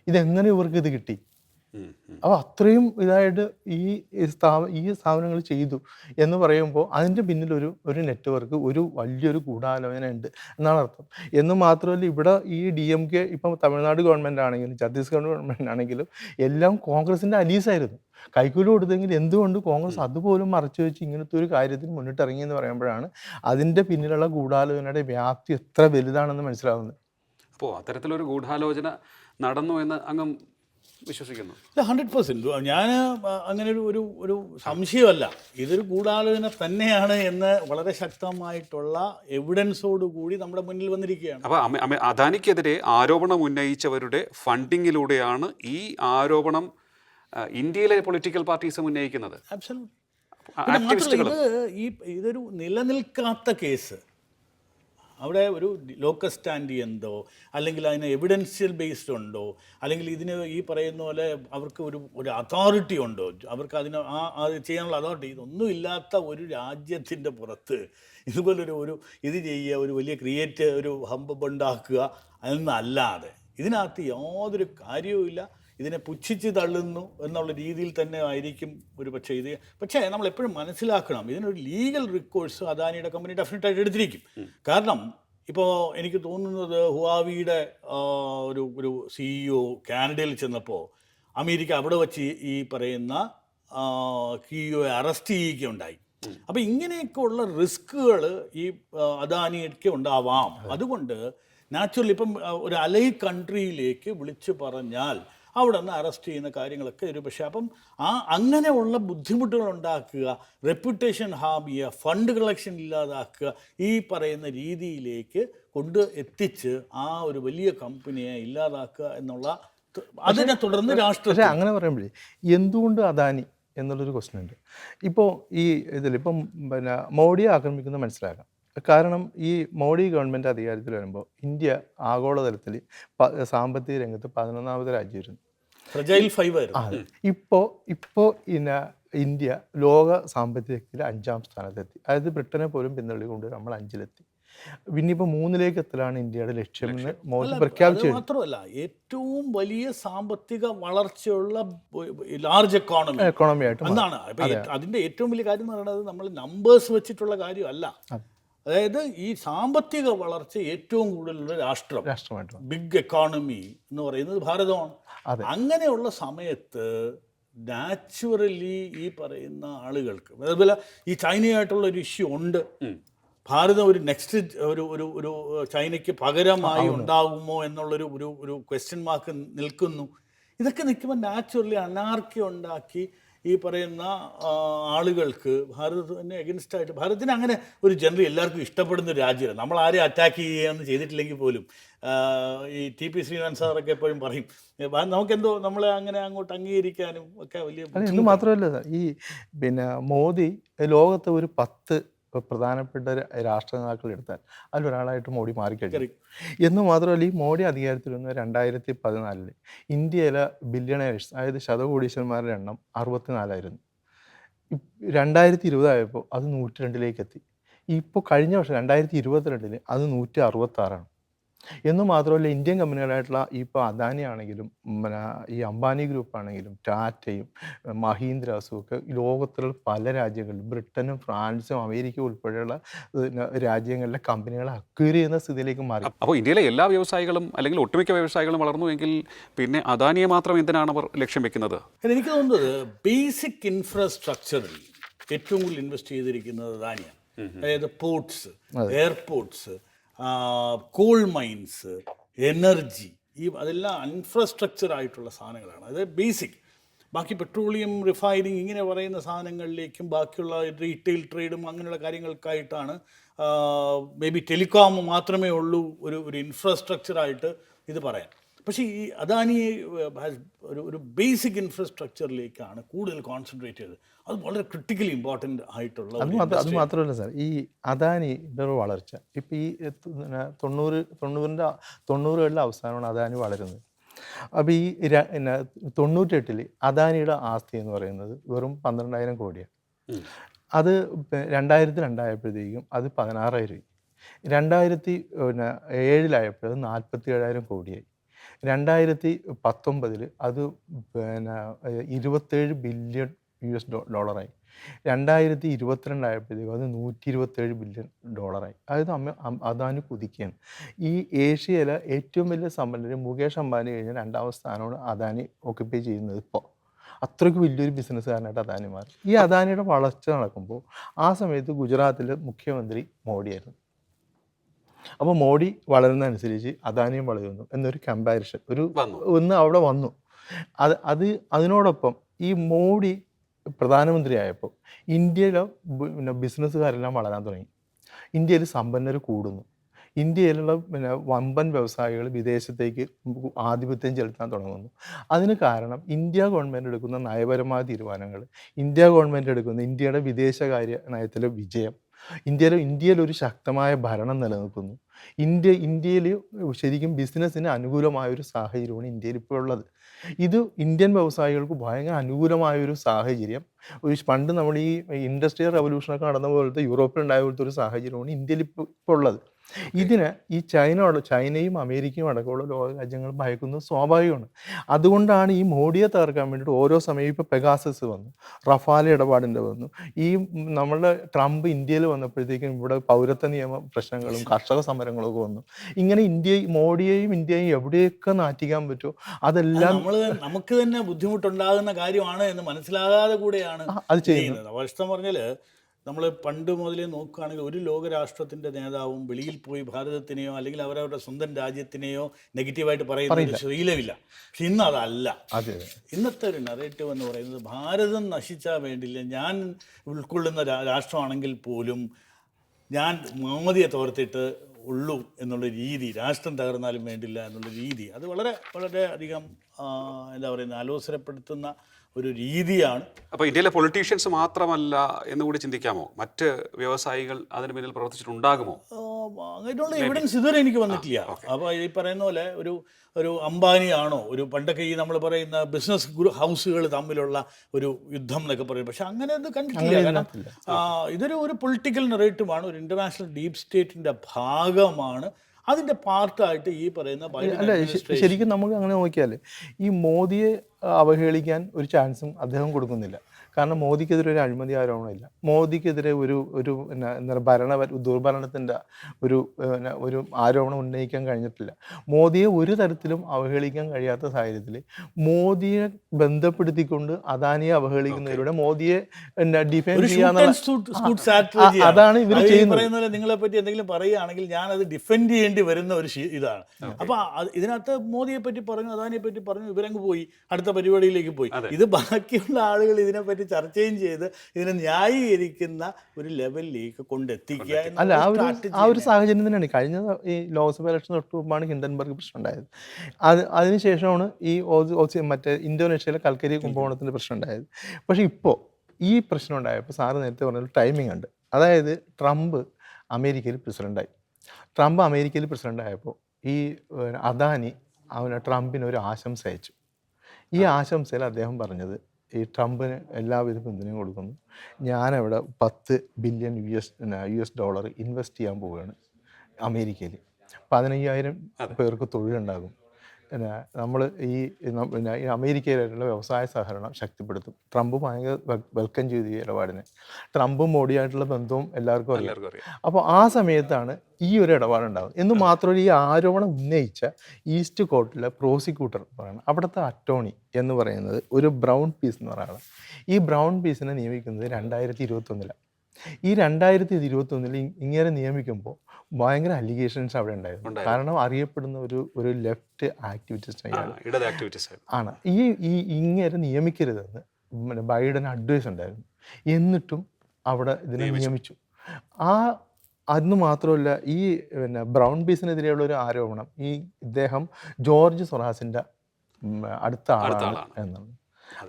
ഇതെങ്ങനെ ഇവർക്ക് ഇത് കിട്ടി. അപ്പോൾ അത്രയും ഇതായിട്ട് ഈ സ്ഥാപ ഈ സ്ഥാപനങ്ങൾ ചെയ്തു എന്ന് പറയുമ്പോൾ അതിന്റെ പിന്നിലൊരു ഒരു നെറ്റ്വർക്ക് ഒരു വലിയൊരു ഗൂഢാലോചന ഉണ്ട് എന്നാണ് അർത്ഥം. എന്ന് മാത്രമല്ല ഇവിടെ ഈ ഡി എം കെ ഇപ്പം തമിഴ്നാട് ഗവൺമെന്റ് ആണെങ്കിലും ഛത്തീസ്ഗഡ് ഗവൺമെന്റ് ആണെങ്കിലും എല്ലാം കോൺഗ്രസിന്റെ അലീസായിരുന്നു. കൈക്കൂലി കൊടുത്തെങ്കിൽ എന്തുകൊണ്ട് കോൺഗ്രസ് അതുപോലും മറച്ചു വെച്ച് ഇങ്ങനത്തെ ഒരു കാര്യത്തിന് മുന്നിട്ടിറങ്ങി എന്ന് പറയുമ്പോഴാണ് അതിന്റെ പിന്നിലുള്ള ഗൂഢാലോചനയുടെ വ്യാപ്തി എത്ര വലുതാണെന്ന് മനസ്സിലാവുന്നത്. അപ്പോൾ അത്തരത്തിലൊരു ഗൂഢാലോചന നടന്നു എന്ന് അങ്ങ് വിശ്വസിക്കുന്നു. ഹൺഡ്രഡ് പെർസെന്റ് ഞാൻ അങ്ങനെ ഒരു ഒരു ഒരു സംശയമല്ല. ഇതൊരു ഗൂഢാലോചന തന്നെയാണ് എന്ന് വളരെ ശക്തമായിട്ടുള്ള എവിഡൻസോട് കൂടി നമ്മുടെ മുന്നിൽ വന്നിരിക്കുകയാണ്. അപ്പോൾ അദാനിക്കെതിരെ ആരോപണം ഉന്നയിച്ചവരുടെ ഫണ്ടിങ്ങിലൂടെയാണ് ഈ ആരോപണം ഇന്ത്യയിലെ പൊളിറ്റിക്കൽ പാർട്ടീസ് ഉന്നയിക്കുന്നത്. ഇത് ഈ ഇതൊരു നിലനിൽക്കാത്ത കേസ് അവിടെ ഒരു ലോക്കസ് സ്റ്റാൻഡ് എന്തോ അല്ലെങ്കിൽ അതിന് എവിഡൻഷ്യൽ ബേസ്ഡ് ഉണ്ടോ അല്ലെങ്കിൽ ഇതിന് ഈ പറയുന്ന പോലെ അവർക്ക് ഒരു ഒരു അതോറിറ്റി ഉണ്ടോ? അവർക്ക് അതിന് ആ അത് ചെയ്യാനുള്ള അതോറിറ്റി ഇതൊന്നും ഇല്ലാത്ത ഒരു രാജ്യത്തിന്റെ പുറത്ത് ഇതുപോലൊരു ഒരു ഇത് ചെയ്യുക ഒരു വലിയ ക്രിയേറ്റ് ഒരു ഹമ്പ് ഉണ്ടാക്കുക എന്നല്ലാതെ. ഇതിനകത്ത് യാതൊരു കാര്യവുമില്ല. ഇതിനെ പുച്ഛിച്ച് തള്ളുന്നു എന്നുള്ള രീതിയിൽ തന്നെ ആയിരിക്കും ഒരു പക്ഷേ ഇത്. പക്ഷേ നമ്മൾ എപ്പോഴും മനസ്സിലാക്കണം ഇതിനൊരു ലീഗൽ റിക്കോഴ്സ് അദാനിയുടെ കമ്പനി ഡെഫിനറ്റായിട്ട് എടുത്തിരിക്കും. കാരണം ഇപ്പോൾ എനിക്ക് തോന്നുന്നത് ഹുവാവിയുടെ ഒരു ഒരു സിഇഒ കാനഡയിൽ ചെന്നപ്പോൾ അമേരിക്ക അവിടെ വച്ച് ഈ പറയുന്ന സിഇഒയെ അറസ്റ്റ് ചെയ്യുകയുണ്ടായി. അപ്പോൾ ഇങ്ങനെയൊക്കെ ഉള്ള റിസ്കുകൾ ഈ അദാനിയൊക്കെ ഉണ്ടാവാം. അതുകൊണ്ട് നാച്ചുറലി ഇപ്പം ഒരു അലൈ കൺട്രിയിലേക്ക് വിളിച്ചു പറഞ്ഞാൽ അവിടെ നിന്ന് അറസ്റ്റ് ചെയ്യുന്ന കാര്യങ്ങളൊക്കെ ഒരു പക്ഷേ അപ്പം ആ അങ്ങനെയുള്ള ബുദ്ധിമുട്ടുകൾ ഉണ്ടാക്കുക റെപ്യൂട്ടേഷൻ ഹാം ചെയ്യുക ഫണ്ട് കളക്ഷൻ ഇല്ലാതാക്കുക ഈ പറയുന്ന രീതിയിലേക്ക് കൊണ്ട് എത്തിച്ച് ആ ഒരു വലിയ കമ്പനിയെ ഇല്ലാതാക്കുക എന്നുള്ള അതിനെ തുടർന്ന് പക്ഷേ രാഷ്ട്രീയ അങ്ങനെ പറയുമ്പോഴേ എന്തുകൊണ്ട് അദാനി എന്നുള്ളൊരു ക്വസ്റ്റ്യൻ ഉണ്ട്. ഇപ്പോൾ ഈ ഇതിൽ ഇപ്പം പിന്നെ മോഡിയെ ആക്രമിക്കുന്നത് മനസ്സിലാക്കാം. കാരണം ഈ മോഡി ഗവൺമെന്റ് അധികാരത്തിൽ വരുമ്പോൾ ഇന്ത്യ ആഗോളതലത്തിൽ പ സാമ്പത്തിക രംഗത്ത് പതിനൊന്നാമത് രാജ്യമായിരുന്നു. ഫ്രജൈൽ ഫൈവ് ആയിരുന്നു. അതെ. ഇപ്പോൾ ഇപ്പോൾ ഇന്ന ഇന്ത്യ ലോക സാമ്പത്തികത്തിൽ അഞ്ചാം സ്ഥാനത്തെത്തി. അതായത് ബ്രിട്ടനെ പോലും പിന്തള്ളിക്കൊണ്ട് നമ്മൾ അഞ്ചിലെത്തി. പിന്നെ ഇപ്പോൾ മൂന്നിലേക്ക് എത്തലാണ് ഇന്ത്യയുടെ ലക്ഷ്യം മോദി പ്രഖ്യാപിച്ചു മാത്രമല്ല ഏറ്റവും വലിയ സാമ്പത്തിക വളർച്ചയുള്ള ലാർജ് എക്കോണമി എക്കോണമി ആയിട്ട് മാറി. എന്നാണ് അപ്പൊ ഏ- അതിന്റെ ഏറ്റവും വലിയ കാര്യം എന്ന് പറയുന്നത് നമ്മൾ നമ്പേഴ്സ് വെച്ചിട്ടുള്ള കാര്യമല്ല. അതെ. അതായത് ഈ സാമ്പത്തിക വളർച്ച ഏറ്റവും കൂടുതലുള്ള രാഷ്ട്രം രാഷ്ട്രമായിട്ട് ബിഗ് എക്കോണമി എന്ന് പറയുന്നത് ഭാരതമാണ്. അങ്ങനെയുള്ള സമയത്ത് നാച്ചുറലി ഈ പറയുന്ന ആളുകൾക്ക് അതുപോലെ ഈ ചൈനയായിട്ടുള്ള ഒരു ഇഷ്യൂ ഉണ്ട്. ഭാരതം ഒരു നെക്സ്റ്റ് ഒരു ഒരു ഒരു ചൈനയ്ക്ക് പകരമായി ഉണ്ടാകുമോ എന്നുള്ളൊരു ഒരു ഒരു ക്വസ്റ്റ്യൻ മാർക്ക് നിൽക്കുന്നു. ഇതൊക്കെ നിൽക്കുമ്പോൾ നാച്ചുറലി അനാർക്കി ഉണ്ടാക്കി ഈ പറയുന്ന ആളുകൾക്ക് ഭാരതത്തിന് എഗൻസ്റ്റായിട്ട് ഭാരതത്തിന് അങ്ങനെ ഒരു ജനറൽ എല്ലാവർക്കും ഇഷ്ടപ്പെടുന്ന ഒരു രാജ്യമാണ് നമ്മൾ ആരെയും അറ്റാക്ക് ചെയ്യുകയെന്ന് ചെയ്തിട്ടില്ലെങ്കിൽ പോലും ഈ ടി പി ശ്രീനാഥ് സാറൊക്കെ എപ്പോഴും പറയും "ഏ, ഭാ- നമുക്കെന്തോ നമ്മളെ അങ്ങനെ അങ്ങോട്ട് അംഗീകരിക്കാനും ഒക്കെ വലിയ ഇത് മാത്രമല്ല ഈ പിന്നെ മോദി ലോകത്തെ ഒരു പത്ത് പ്രധാനപ്പെട്ട ര- രാഷ്ട്ര നേതാക്കൾ എടുത്താൽ അതിലൊരാളായിട്ട് മോഡി മാറിക്കഴിഞ്ഞു. എന്ന് മാത്രമല്ല ഈ മോഡി അധികാരത്തിൽ വന്ന രണ്ടായിരത്തി പതിനാലിൽ ഇന്ത്യയിലെ ബില്യണേഴ്സ് അതായത് ശതകോടീശ്വരന്മാരുടെ എണ്ണം അറുപത്തിനാലായിരുന്നു. രണ്ടായിരത്തി ഇരുപതായപ്പോൾ അത് നൂറ്റി രണ്ടിലേക്ക് എത്തി. ഇപ്പോൾ കഴിഞ്ഞ വർഷം രണ്ടായിരത്തി ഇരുപത്തിരണ്ടിന് അത് നൂറ്റി അറുപത്തി ആറാണ് എന്ന് മാത്രമല്ല ഇന്ത്യൻ കമ്പനികളായിട്ടുള്ള ഇപ്പോൾ അദാനി ആണെങ്കിലും പിന്നെ ഈ അംബാനി ഗ്രൂപ്പ് ആണെങ്കിലും ടാറ്റയും മഹീന്ദ്രാസും ഒക്കെ ലോകത്തിലുള്ള പല രാജ്യങ്ങളിലും ബ്രിട്ടനും ഫ്രാൻസും അമേരിക്ക ഉൾപ്പെടെയുള്ള രാജ്യങ്ങളിലെ കമ്പനികളെ അക്വയർ ചെയ്യുന്ന സ്ഥിതിയിലേക്ക് മാറി. അപ്പോൾ ഇന്ത്യയിലെ എല്ലാ വ്യവസായികളും അല്ലെങ്കിൽ ഒട്ടുമിക്ക വ്യവസായികളും വളർന്നു എങ്കിൽ പിന്നെ അദാനിയെ മാത്രം എന്തിനാണ് അവർ ലക്ഷ്യം വെക്കുന്നത്? എനിക്ക് തോന്നുന്നത് ബേസിക് ഇൻഫ്രാസ്ട്രക്ചറിൽ ഏറ്റവും കൂടുതൽ ഇൻവെസ്റ്റ് ചെയ്തിരിക്കുന്നത് അദാനിയാണ്. അതായത് ports airports coal mines energy ഈ അതെല്ലാം ഇൻഫ്രാസ്ട്രക്ചർ ആയിട്ടുള്ള സാധനങ്ങളാണ്. അത് ബേസിക് ബാക്കി പെട്രോളിയം റിഫൈനിങ് ഇങ്ങനെ പറയുന്ന സാധനങ്ങളിലേക്കും ബാക്കിയുള്ള റീറ്റെയിൽ ട്രേഡും അങ്ങനെയുള്ള കാര്യങ്ങൾക്കായിട്ടാണ് മേ ബി ടെലികോം മാത്രമേ ഉള്ളൂ ഒരു ഒരു ഇൻഫ്രാസ്ട്രക്ചറായിട്ട് ഇത് പറയാൻ. പക്ഷേ ഈ അദാനി ഒരു ഒരു ബേസിക് ഇൻഫ്രാസ്ട്രക്ചറിലേക്കാണ് കൂടുതൽ കോൺസെൻട്രേറ്റ് ചെയ്തത്. അത് വളരെ ക്രിട്ടിക്കലി ഇമ്പോർട്ടന്റ് ആയിട്ടുള്ള അത് മാത്രമല്ല സാർ ഈ അദാനിയുടെ ഒരു വളർച്ച. ഇപ്പം ഈ തൊണ്ണൂറ് തൊണ്ണൂറിന്റെ തൊണ്ണൂറുകളിലെ അവസാനമാണ് അദാനി വളരുന്നത്. അപ്പോൾ ഈ എന്നാ പിന്നെ തൊണ്ണൂറ്റെട്ടിൽ അദാനിയുടെ ആസ്തി എന്ന് പറയുന്നത് വെറും പന്ത്രണ്ടായിരം കോടിയാണ് അത് രണ്ടായിരത്തി രണ്ടായപ്പോഴത്തേക്കും അത് പതിനാറായിരം രണ്ടായിരത്തി പിന്നെ ഏഴിലായപ്പോൾ അത് നാൽപ്പത്തി ഏഴായിരം കോടിയായി. രണ്ടായിരത്തി പത്തൊമ്പതിൽ അത് പിന്നെ ഇരുപത്തേഴ് ബില്യൺ യു എസ് ഡോ ഡോളറായി. രണ്ടായിരത്തി ഇരുപത്തിരണ്ടായപ്പോഴത്തേക്കും അത് നൂറ്റി ഇരുപത്തേഴ് ബില്യൺ ഡോളറായി. അതായത് അമ്മ അദാനി കുതിക്കുകയാണ്. ഈ ഏഷ്യയിലെ ഏറ്റവും വലിയ സമ്പന്നര് മുകേഷ് അംബാനി കഴിഞ്ഞാൽ രണ്ടാമത്തെ സ്ഥാനമാണ് അദാനി ഓക്യുപ്പൈ ചെയ്യുന്നത് ഇപ്പോൾ അത്രയ്ക്ക് വലിയൊരു ബിസിനസ്സുകാരനായിട്ട് അദാനി മാറി. ഈ അദാനിയുടെ വളർച്ച നടക്കുമ്പോൾ ആ സമയത്ത് ഗുജറാത്തിലെ മുഖ്യമന്ത്രി മോഡിയായിരുന്നു. അപ്പോൾ മോഡി വളരുന്നതനുസരിച്ച് അദാനിയും വളരുന്നു എന്നൊരു കമ്പാരിഷൻ ഒരു. ഒന്ന് അവിടെ വന്നു. അത് അത് അതിനോടൊപ്പം ഈ മോഡി പ്രധാനമന്ത്രിയായപ്പോൾ ഇന്ത്യയിലെ പിന്നെ ബിസിനസ്സുകാരെല്ലാം വളരാൻ തുടങ്ങി. ഇന്ത്യയിൽ സമ്പന്നർ കൂടുന്നു. ഇന്ത്യയിലുള്ള പിന്നെ വമ്പൻ വ്യവസായികൾ വിദേശത്തേക്ക് ആധിപത്യം ചെലുത്താൻ തുടങ്ങുന്നു. അതിന് കാരണം ഇന്ത്യ ഗവൺമെന്റ് എടുക്കുന്ന നയപരമായ തീരുമാനങ്ങൾ ഇന്ത്യ ഗവൺമെന്റ് എടുക്കുന്ന ഇന്ത്യയുടെ വിദേശകാര്യ നയത്തിലെ വിജയം ഇന്ത്യയിൽ ഇന്ത്യയിൽ ഒരു ശക്തമായ ഭരണം നിലനിൽക്കുന്നു. ഇന്ത്യ ഇന്ത്യയിൽ ശരിക്കും ബിസിനസ്സിന് അനുകൂലമായ ഒരു സാഹചര്യമാണ് ഇന്ത്യയിൽ ഇപ്പോൾ ഉള്ളത്. ഇത് ഇന്ത്യൻ വ്യവസായികൾക്ക് ഭയങ്കര അനുകൂലമായ ഒരു സാഹചര്യം. ഒരു പണ്ട് നമ്മൾ ഈ ഇൻഡസ്ട്രിയൽ റവല്യൂഷനൊക്കെ നടന്ന പോലത്തെ യൂറോപ്പിൽ ഉണ്ടായ പോലത്തെ ഒരു സാഹചര്യമാണ് ഇന്ത്യയിൽ ഇപ്പോൾ ഇപ്പോൾ ഉള്ളത്. ഇതിന് ഈ ചൈന ചൈനയും അമേരിക്കയും അടക്കമുള്ള ലോക രാജ്യങ്ങൾ ഭയക്കുന്നത് സ്വാഭാവികമാണ്. അതുകൊണ്ടാണ് ഈ മോഡിയെ തകർക്കാൻ വേണ്ടിയിട്ട് ഓരോ സമയം ഇപ്പോൾ പെഗാസസ് വന്നു റഫാൽ ഇടപാടിന്റെ വന്നു. ഈ നമ്മളുടെ ട്രംപ് ഇന്ത്യയിൽ വന്നപ്പോഴത്തേക്കും ഇവിടെ പൗരത്വ നിയമ പ്രശ്നങ്ങളും കർഷക സമരങ്ങളും ഒക്കെ വന്നു. ഇങ്ങനെ ഇന്ത്യ മോഡിയെയും ഇന്ത്യയും എവിടെയൊക്കെ നാറ്റിക്കാൻ പറ്റുമോ? അതെല്ലാം നമ്മൾ നമുക്ക് തന്നെ ബുദ്ധിമുട്ടുണ്ടാകുന്ന കാര്യമാണ് എന്ന് മനസ്സിലാകാതെ കൂടെയാണ് അത് ചെയ്യുന്നത്. അവസ്ഥ പറഞ്ഞാൽ നമ്മൾ പണ്ട് മുതലേ നോക്കുകയാണെങ്കിൽ ഒരു ലോകരാഷ്ട്രത്തിന്റെ നേതാവും വെളിയിൽ പോയി ഭാരതത്തിനെയോ അല്ലെങ്കിൽ അവരവരുടെ സ്വന്തം രാജ്യത്തിനെയോ നെഗറ്റീവായിട്ട് പറയുന്ന ഒരു ശീലമില്ല പക്ഷെ ഇന്ന് അതല്ല. അതെ അതെ. ഇന്നത്തെ ഒരു നറേറ്റീവ് എന്ന് പറയുന്നത് ഭാരതം നശിച്ചാൽ വേണ്ടില്ല. ഞാൻ ഉൾക്കൊള്ളുന്ന രാഷ്ട്രമാണെങ്കിൽ പോലും ഞാൻ മോദിയെ തോർത്തിട്ട് ഉള്ളൂ എന്നുള്ള രീതി രാഷ്ട്രം തകർന്നാലും വേണ്ടില്ല എന്നുള്ള രീതി. അത് വളരെ വളരെ അധികം എന്താ പറയുന്നത് ആലോചനപ്പെടുത്തുന്ന ഒരു രീതിയാണ്. അപ്പോൾ ഇന്ത്യയിലെ പൊളിറ്റീഷ്യൻസ് മാത്രമല്ല എന്നുകൂടി ചിന്തിക്കാമോ? മറ്റ് വ്യവസായികൾ അതിന് പിന്നിൽ പ്രവർത്തിച്ചിട്ടുണ്ടാകുമോ? അങ്ങനെയുള്ള എവിഡൻസ് ഇതുവരെ എനിക്ക് വന്നിട്ടില്ല. അപ്പോൾ ഈ പറയുന്ന പോലെ ഒരു ഒരു അംബാനിയാണോ ഒരു പണ്ടൊക്കെ ഈ നമ്മൾ പറയുന്ന ബിസിനസ് ഹൗസുകൾ തമ്മിലുള്ള ഒരു യുദ്ധം എന്നൊക്കെ പറയും. പക്ഷെ അങ്ങനെ അത് കണ്ടിട്ടില്ല. കാരണം ഇതൊരു ഒരു പൊളിറ്റിക്കൽ നെറേറ്റീവാണ് ഒരു ഇന്റർനാഷണൽ ഡീപ് സ്റ്റേറ്റിന്റെ ഭാഗമാണ്. അതിന്റെ പാർട്ടായിട്ട് ഈ പറയുന്ന ശരിക്കും നമുക്ക് അങ്ങനെ നോക്കിയാൽ ഈ മോദിയെ അവഹേളിക്കാൻ ഒരു ചാൻസും അദ്ദേഹം കൊടുക്കുന്നില്ല. കാരണം മോദിക്കെതിരെ ഒരു അഴിമതി ആരോപണമില്ല. മോദിക്കെതിരെ ഒരു ഒരു എന്താ ഭരണ ദുർഭരണത്തിന്റെ ഒരു ഒരു ആരോപണം ഉന്നയിക്കാൻ കഴിഞ്ഞിട്ടില്ല. മോദിയെ ഒരു തരത്തിലും അവഹേളിക്കാൻ കഴിയാത്ത സാഹചര്യത്തിൽ മോദിയെ ബന്ധപ്പെടുത്തിക്കൊണ്ട് അദാനിയെ അവഹേളിക്കുന്നതിലൂടെ മോദിയെ ഡിഫെൻഡ് ചെയ്യാന്നുള്ള. അതാണ് ഇവർ ചെയ്യുന്നത്. നിങ്ങളെ പറ്റി എന്തെങ്കിലും പറയുകയാണെങ്കിൽ ഞാൻ അത് ഡിഫെൻഡ് ചെയ്യേണ്ടി വരുന്ന ഒരു ഇതാണ്. അപ്പൊ ഇതിനകത്ത് മോദിയെ പറ്റി പറഞ്ഞു അദാനിയെ പറ്റി പറഞ്ഞു ഇവരങ്ങ് പോയി അടുത്ത പരിപാടിയിലേക്ക് പോയി. ഇത് ബാക്കിയുള്ള ആളുകൾ ഇതിനെപ്പറ്റി ചർച്ചയും ചെയ്ത് ഇതിനെ ന്യായീകരിക്കുന്ന ഒരു ലെവലിലേക്ക് കൊണ്ടെത്തിക്കുക അല്ല ആ ഒരു ആ ഒരു സാഹചര്യം തന്നെയാണ്. കഴിഞ്ഞ ഈ ലോക്സഭ ഇലക്ഷൻ തൊട്ട് മുമ്പാണ് ഹിൻഡൻബർഗ് പ്രശ്നം ഉണ്ടായത്. അത് അതിനുശേഷമാണ് ഈ ഓസ്- ഓസ് മറ്റേ ഇന്തോനേഷ്യയിലെ കൽക്കരി കുംഭകോണത്തിന്റെ പ്രശ്നം ഉണ്ടായത്. പക്ഷേ ഇപ്പോൾ ഈ പ്രശ്നം ഉണ്ടായപ്പോൾ സാറ് നേരത്തെ പറഞ്ഞ ടൈമിംഗ് ഉണ്ട്. അതായത് ട്രംപ് അമേരിക്കയിൽ പ്രസിഡന്റായി ട്രംപ് അമേരിക്കയിൽ പ്രസിഡന്റ് ആയപ്പോൾ ഈ അദാനി അവന് ട്രംപിന് ഒരു ആശംസ അയച്ചു. ഈ ആശംസയിൽ അദ്ദേഹം പറഞ്ഞത് ഈ ട്രംപിന് എല്ലാവിധ പിന്തുണയും കൊടുക്കുന്നു. ഞാനവിടെ പത്ത് billion U S U S dollar invest ചെയ്യാൻ പോവുകയാണ് അമേരിക്കയിൽ. പതിനയ്യായിരം പേർക്ക് തൊഴിലുണ്ടാകും. പിന്നെ നമ്മൾ ഈ പിന്നെ ഈ അമേരിക്കയിലായിട്ടുള്ള വ്യവസായ സഹകരണം ശക്തിപ്പെടുത്തും. ട്രംപ് ഭയങ്കര വെൽക്കം ചെയ്തു ഈ ഇടപാടിനെ. ട്രംപും മോഡിയായിട്ടുള്ള ബന്ധവും എല്ലാവർക്കും അറിയാം. എല്ലാവർക്കും അറിയാം. അപ്പോൾ ആ സമയത്താണ് ഈ ഒരു ഇടപാടുണ്ടാകുന്നത് എന്ന് മാത്രമല്ല ഈ ആരോപണം ഉന്നയിച്ച ഈസ്റ്റ് കോർട്ടിലെ പ്രോസിക്യൂട്ടർ പറയുന്നത് അവിടുത്തെ അറ്റോണി എന്ന് പറയുന്നത് ഒരു ബ്രൗൺ പീസ് എന്ന് പറയുന്നത് ഈ ബ്രൗൺ പീസിനെ നിയമിക്കുന്നത് രണ്ടായിരത്തി ഇരുപത്തൊന്നിലാണ്. ഈ രണ്ടായിരത്തി ഇരുപത്തൊന്നിൽ ഇങ്ങനെ നിയമിക്കുമ്പോൾ ഭയങ്കര അലിഗേഷൻസ് അവിടെ ഉണ്ടായിരുന്നു. കാരണം അറിയപ്പെടുന്ന ഒരു ഒരു ലെഫ്റ്റ് ആക്ടിവിറ്റിസ്റ്റ് ആണ്. ഈ ഈ ഇങ്ങനെ നിയമിക്കരുതെന്ന് ബൈഡന് ബൈഡൻ അഡ്വൈസ് ഉണ്ടായിരുന്നു. എന്നിട്ടും അവിടെ ഇതിനെ നിയമിച്ചു. ആ അന്ന് മാത്രമല്ല ഈ പിന്നെ ബ്രൗൺ ബീസിനെതിരെയുള്ള ഒരു ആരോപണം ഈ ഇദ്ദേഹം ജോർജ് സൊറാസിന്റെ അടുത്ത ആളാണ്. എന്നാണ്.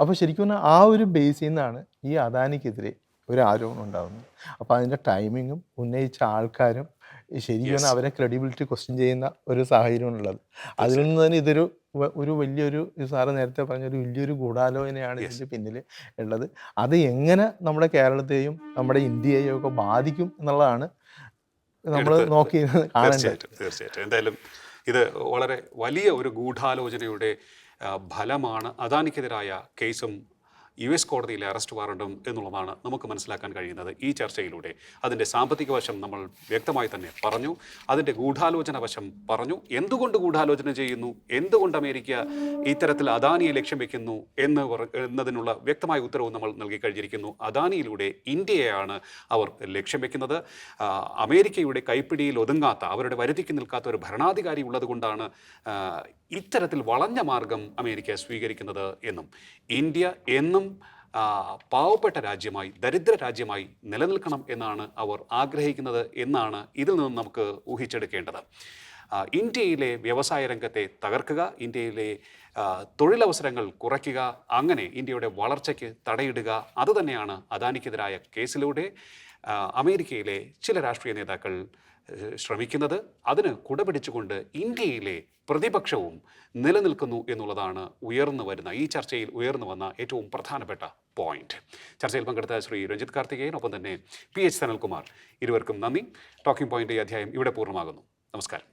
അപ്പോൾ ശരിക്കും പറഞ്ഞാൽ ആ ഒരു ബേസിൽ നിന്നാണ് ഈ അദാനിക്കെതിരെ ഒരു ആരോപണം ഉണ്ടാകുന്നത് അപ്പോൾ അതിന്റെ ടൈമിങ്ങും ഉന്നയിച്ച ആൾക്കാരും ശരിക്കും അവരെ ക്രെഡിബിലിറ്റി ക്വസ്റ്റ്യൻ ചെയ്യുന്ന ഒരു സാഹചര്യമാണുള്ളത്. അതിൽ നിന്ന് തന്നെ ഇതൊരു ഒരു വലിയൊരു സാറ് നേരത്തെ പറഞ്ഞ ഒരു വലിയൊരു ഗൂഢാലോചനയാണ് ഇതിന്റെ പിന്നിൽ ഉള്ളത്. അത് എങ്ങനെ നമ്മുടെ കേരളത്തെയും നമ്മുടെ ഇന്ത്യയെയും ഒക്കെ ബാധിക്കും എന്നുള്ളതാണ് നമ്മൾ നോക്കി തീർച്ചയായിട്ടും തീർച്ചയായിട്ടും. എന്തായാലും ഇത് വളരെ വലിയ ഒരു ഗൂഢാലോചനയുടെ ഫലമാണ് അദാനിക്കെതിരായ കേസും യു എസ് കോടതിയിലെ അറസ്റ്റ് വാറണ്ടും എന്നുള്ളതാണ് നമുക്ക് മനസ്സിലാക്കാൻ കഴിയുന്നത് ഈ ചർച്ചയിലൂടെ. അതിന്റെ സാമ്പത്തിക വശം നമ്മൾ വ്യക്തമായി തന്നെ പറഞ്ഞു. അതിന്റെ ഗൂഢാലോചന വശം പറഞ്ഞു. എന്തുകൊണ്ട് ഗൂഢാലോചന ചെയ്യുന്നു? എന്തുകൊണ്ട് അമേരിക്ക ഇത്തരത്തിൽ അദാനിയെ ലക്ഷ്യം വെക്കുന്നു എന്ന് എന്നതിനുള്ള വ്യക്തമായ ഉത്തരവും നമ്മൾ നൽകി കഴിഞ്ഞിരിക്കുന്നു. അദാനിയിലൂടെ ഇന്ത്യയാണ് അവർ ലക്ഷ്യം വെക്കുന്നത്. അമേരിക്കയുടെ കൈപ്പിടിയിൽ ഒതുങ്ങാത്ത അവരുടെ വരുതിക്ക് നിൽക്കാത്ത ഒരു ഭരണാധികാരി ഉള്ളതുകൊണ്ടാണ് ഇത്തരത്തിൽ വളഞ്ഞ മാർഗം അമേരിക്ക സ്വീകരിക്കുന്നത് എന്നും ഇന്ത്യ എന്നും പാവപ്പെട്ട രാജ്യമായി ദരിദ്ര രാജ്യമായി നിലനിൽക്കണം എന്നാണ് അവർ ആഗ്രഹിക്കുന്നത് എന്നാണ് ഇതിൽ നിന്ന് നമുക്ക് ഊഹിച്ചെടുക്കേണ്ടത്. ഇന്ത്യയിലെ വ്യവസായ രംഗത്തെ തകർക്കുക ഇന്ത്യയിലെ തൊഴിലവസരങ്ങൾ കുറയ്ക്കുക അങ്ങനെ ഇന്ത്യയുടെ വളർച്ചയ്ക്ക് തടയിടുക അതുതന്നെയാണ് അദാനിക്കെതിരായ കേസിലൂടെ അമേരിക്കയിലെ ചില രാഷ്ട്രീയ നേതാക്കൾ ശ്രമിക്കുന്നത്. അതിന് കുടപിടിച്ചുകൊണ്ട് ഇന്ത്യയിലെ പ്രതിപക്ഷവും നിലനിൽക്കുന്നു എന്നുള്ളതാണ് ഉയർന്നു വരുന്ന ഈ ചർച്ചയിൽ ഉയർന്നു വന്ന ഏറ്റവും പ്രധാനപ്പെട്ട പോയിന്റ് ചർച്ചയിൽ പങ്കെടുത്ത ശ്രീ രഞ്ജിത് കാർത്തികേയൻ ഒപ്പം തന്നെ പി എച്ച് സനൽകുമാർ. ഇരുവർക്കും നന്ദി. ടോക്കിംഗ് പോയിന്റ് ഈ അധ്യായം ഇവിടെ പൂർണമാകുന്നു. നമസ്കാരം.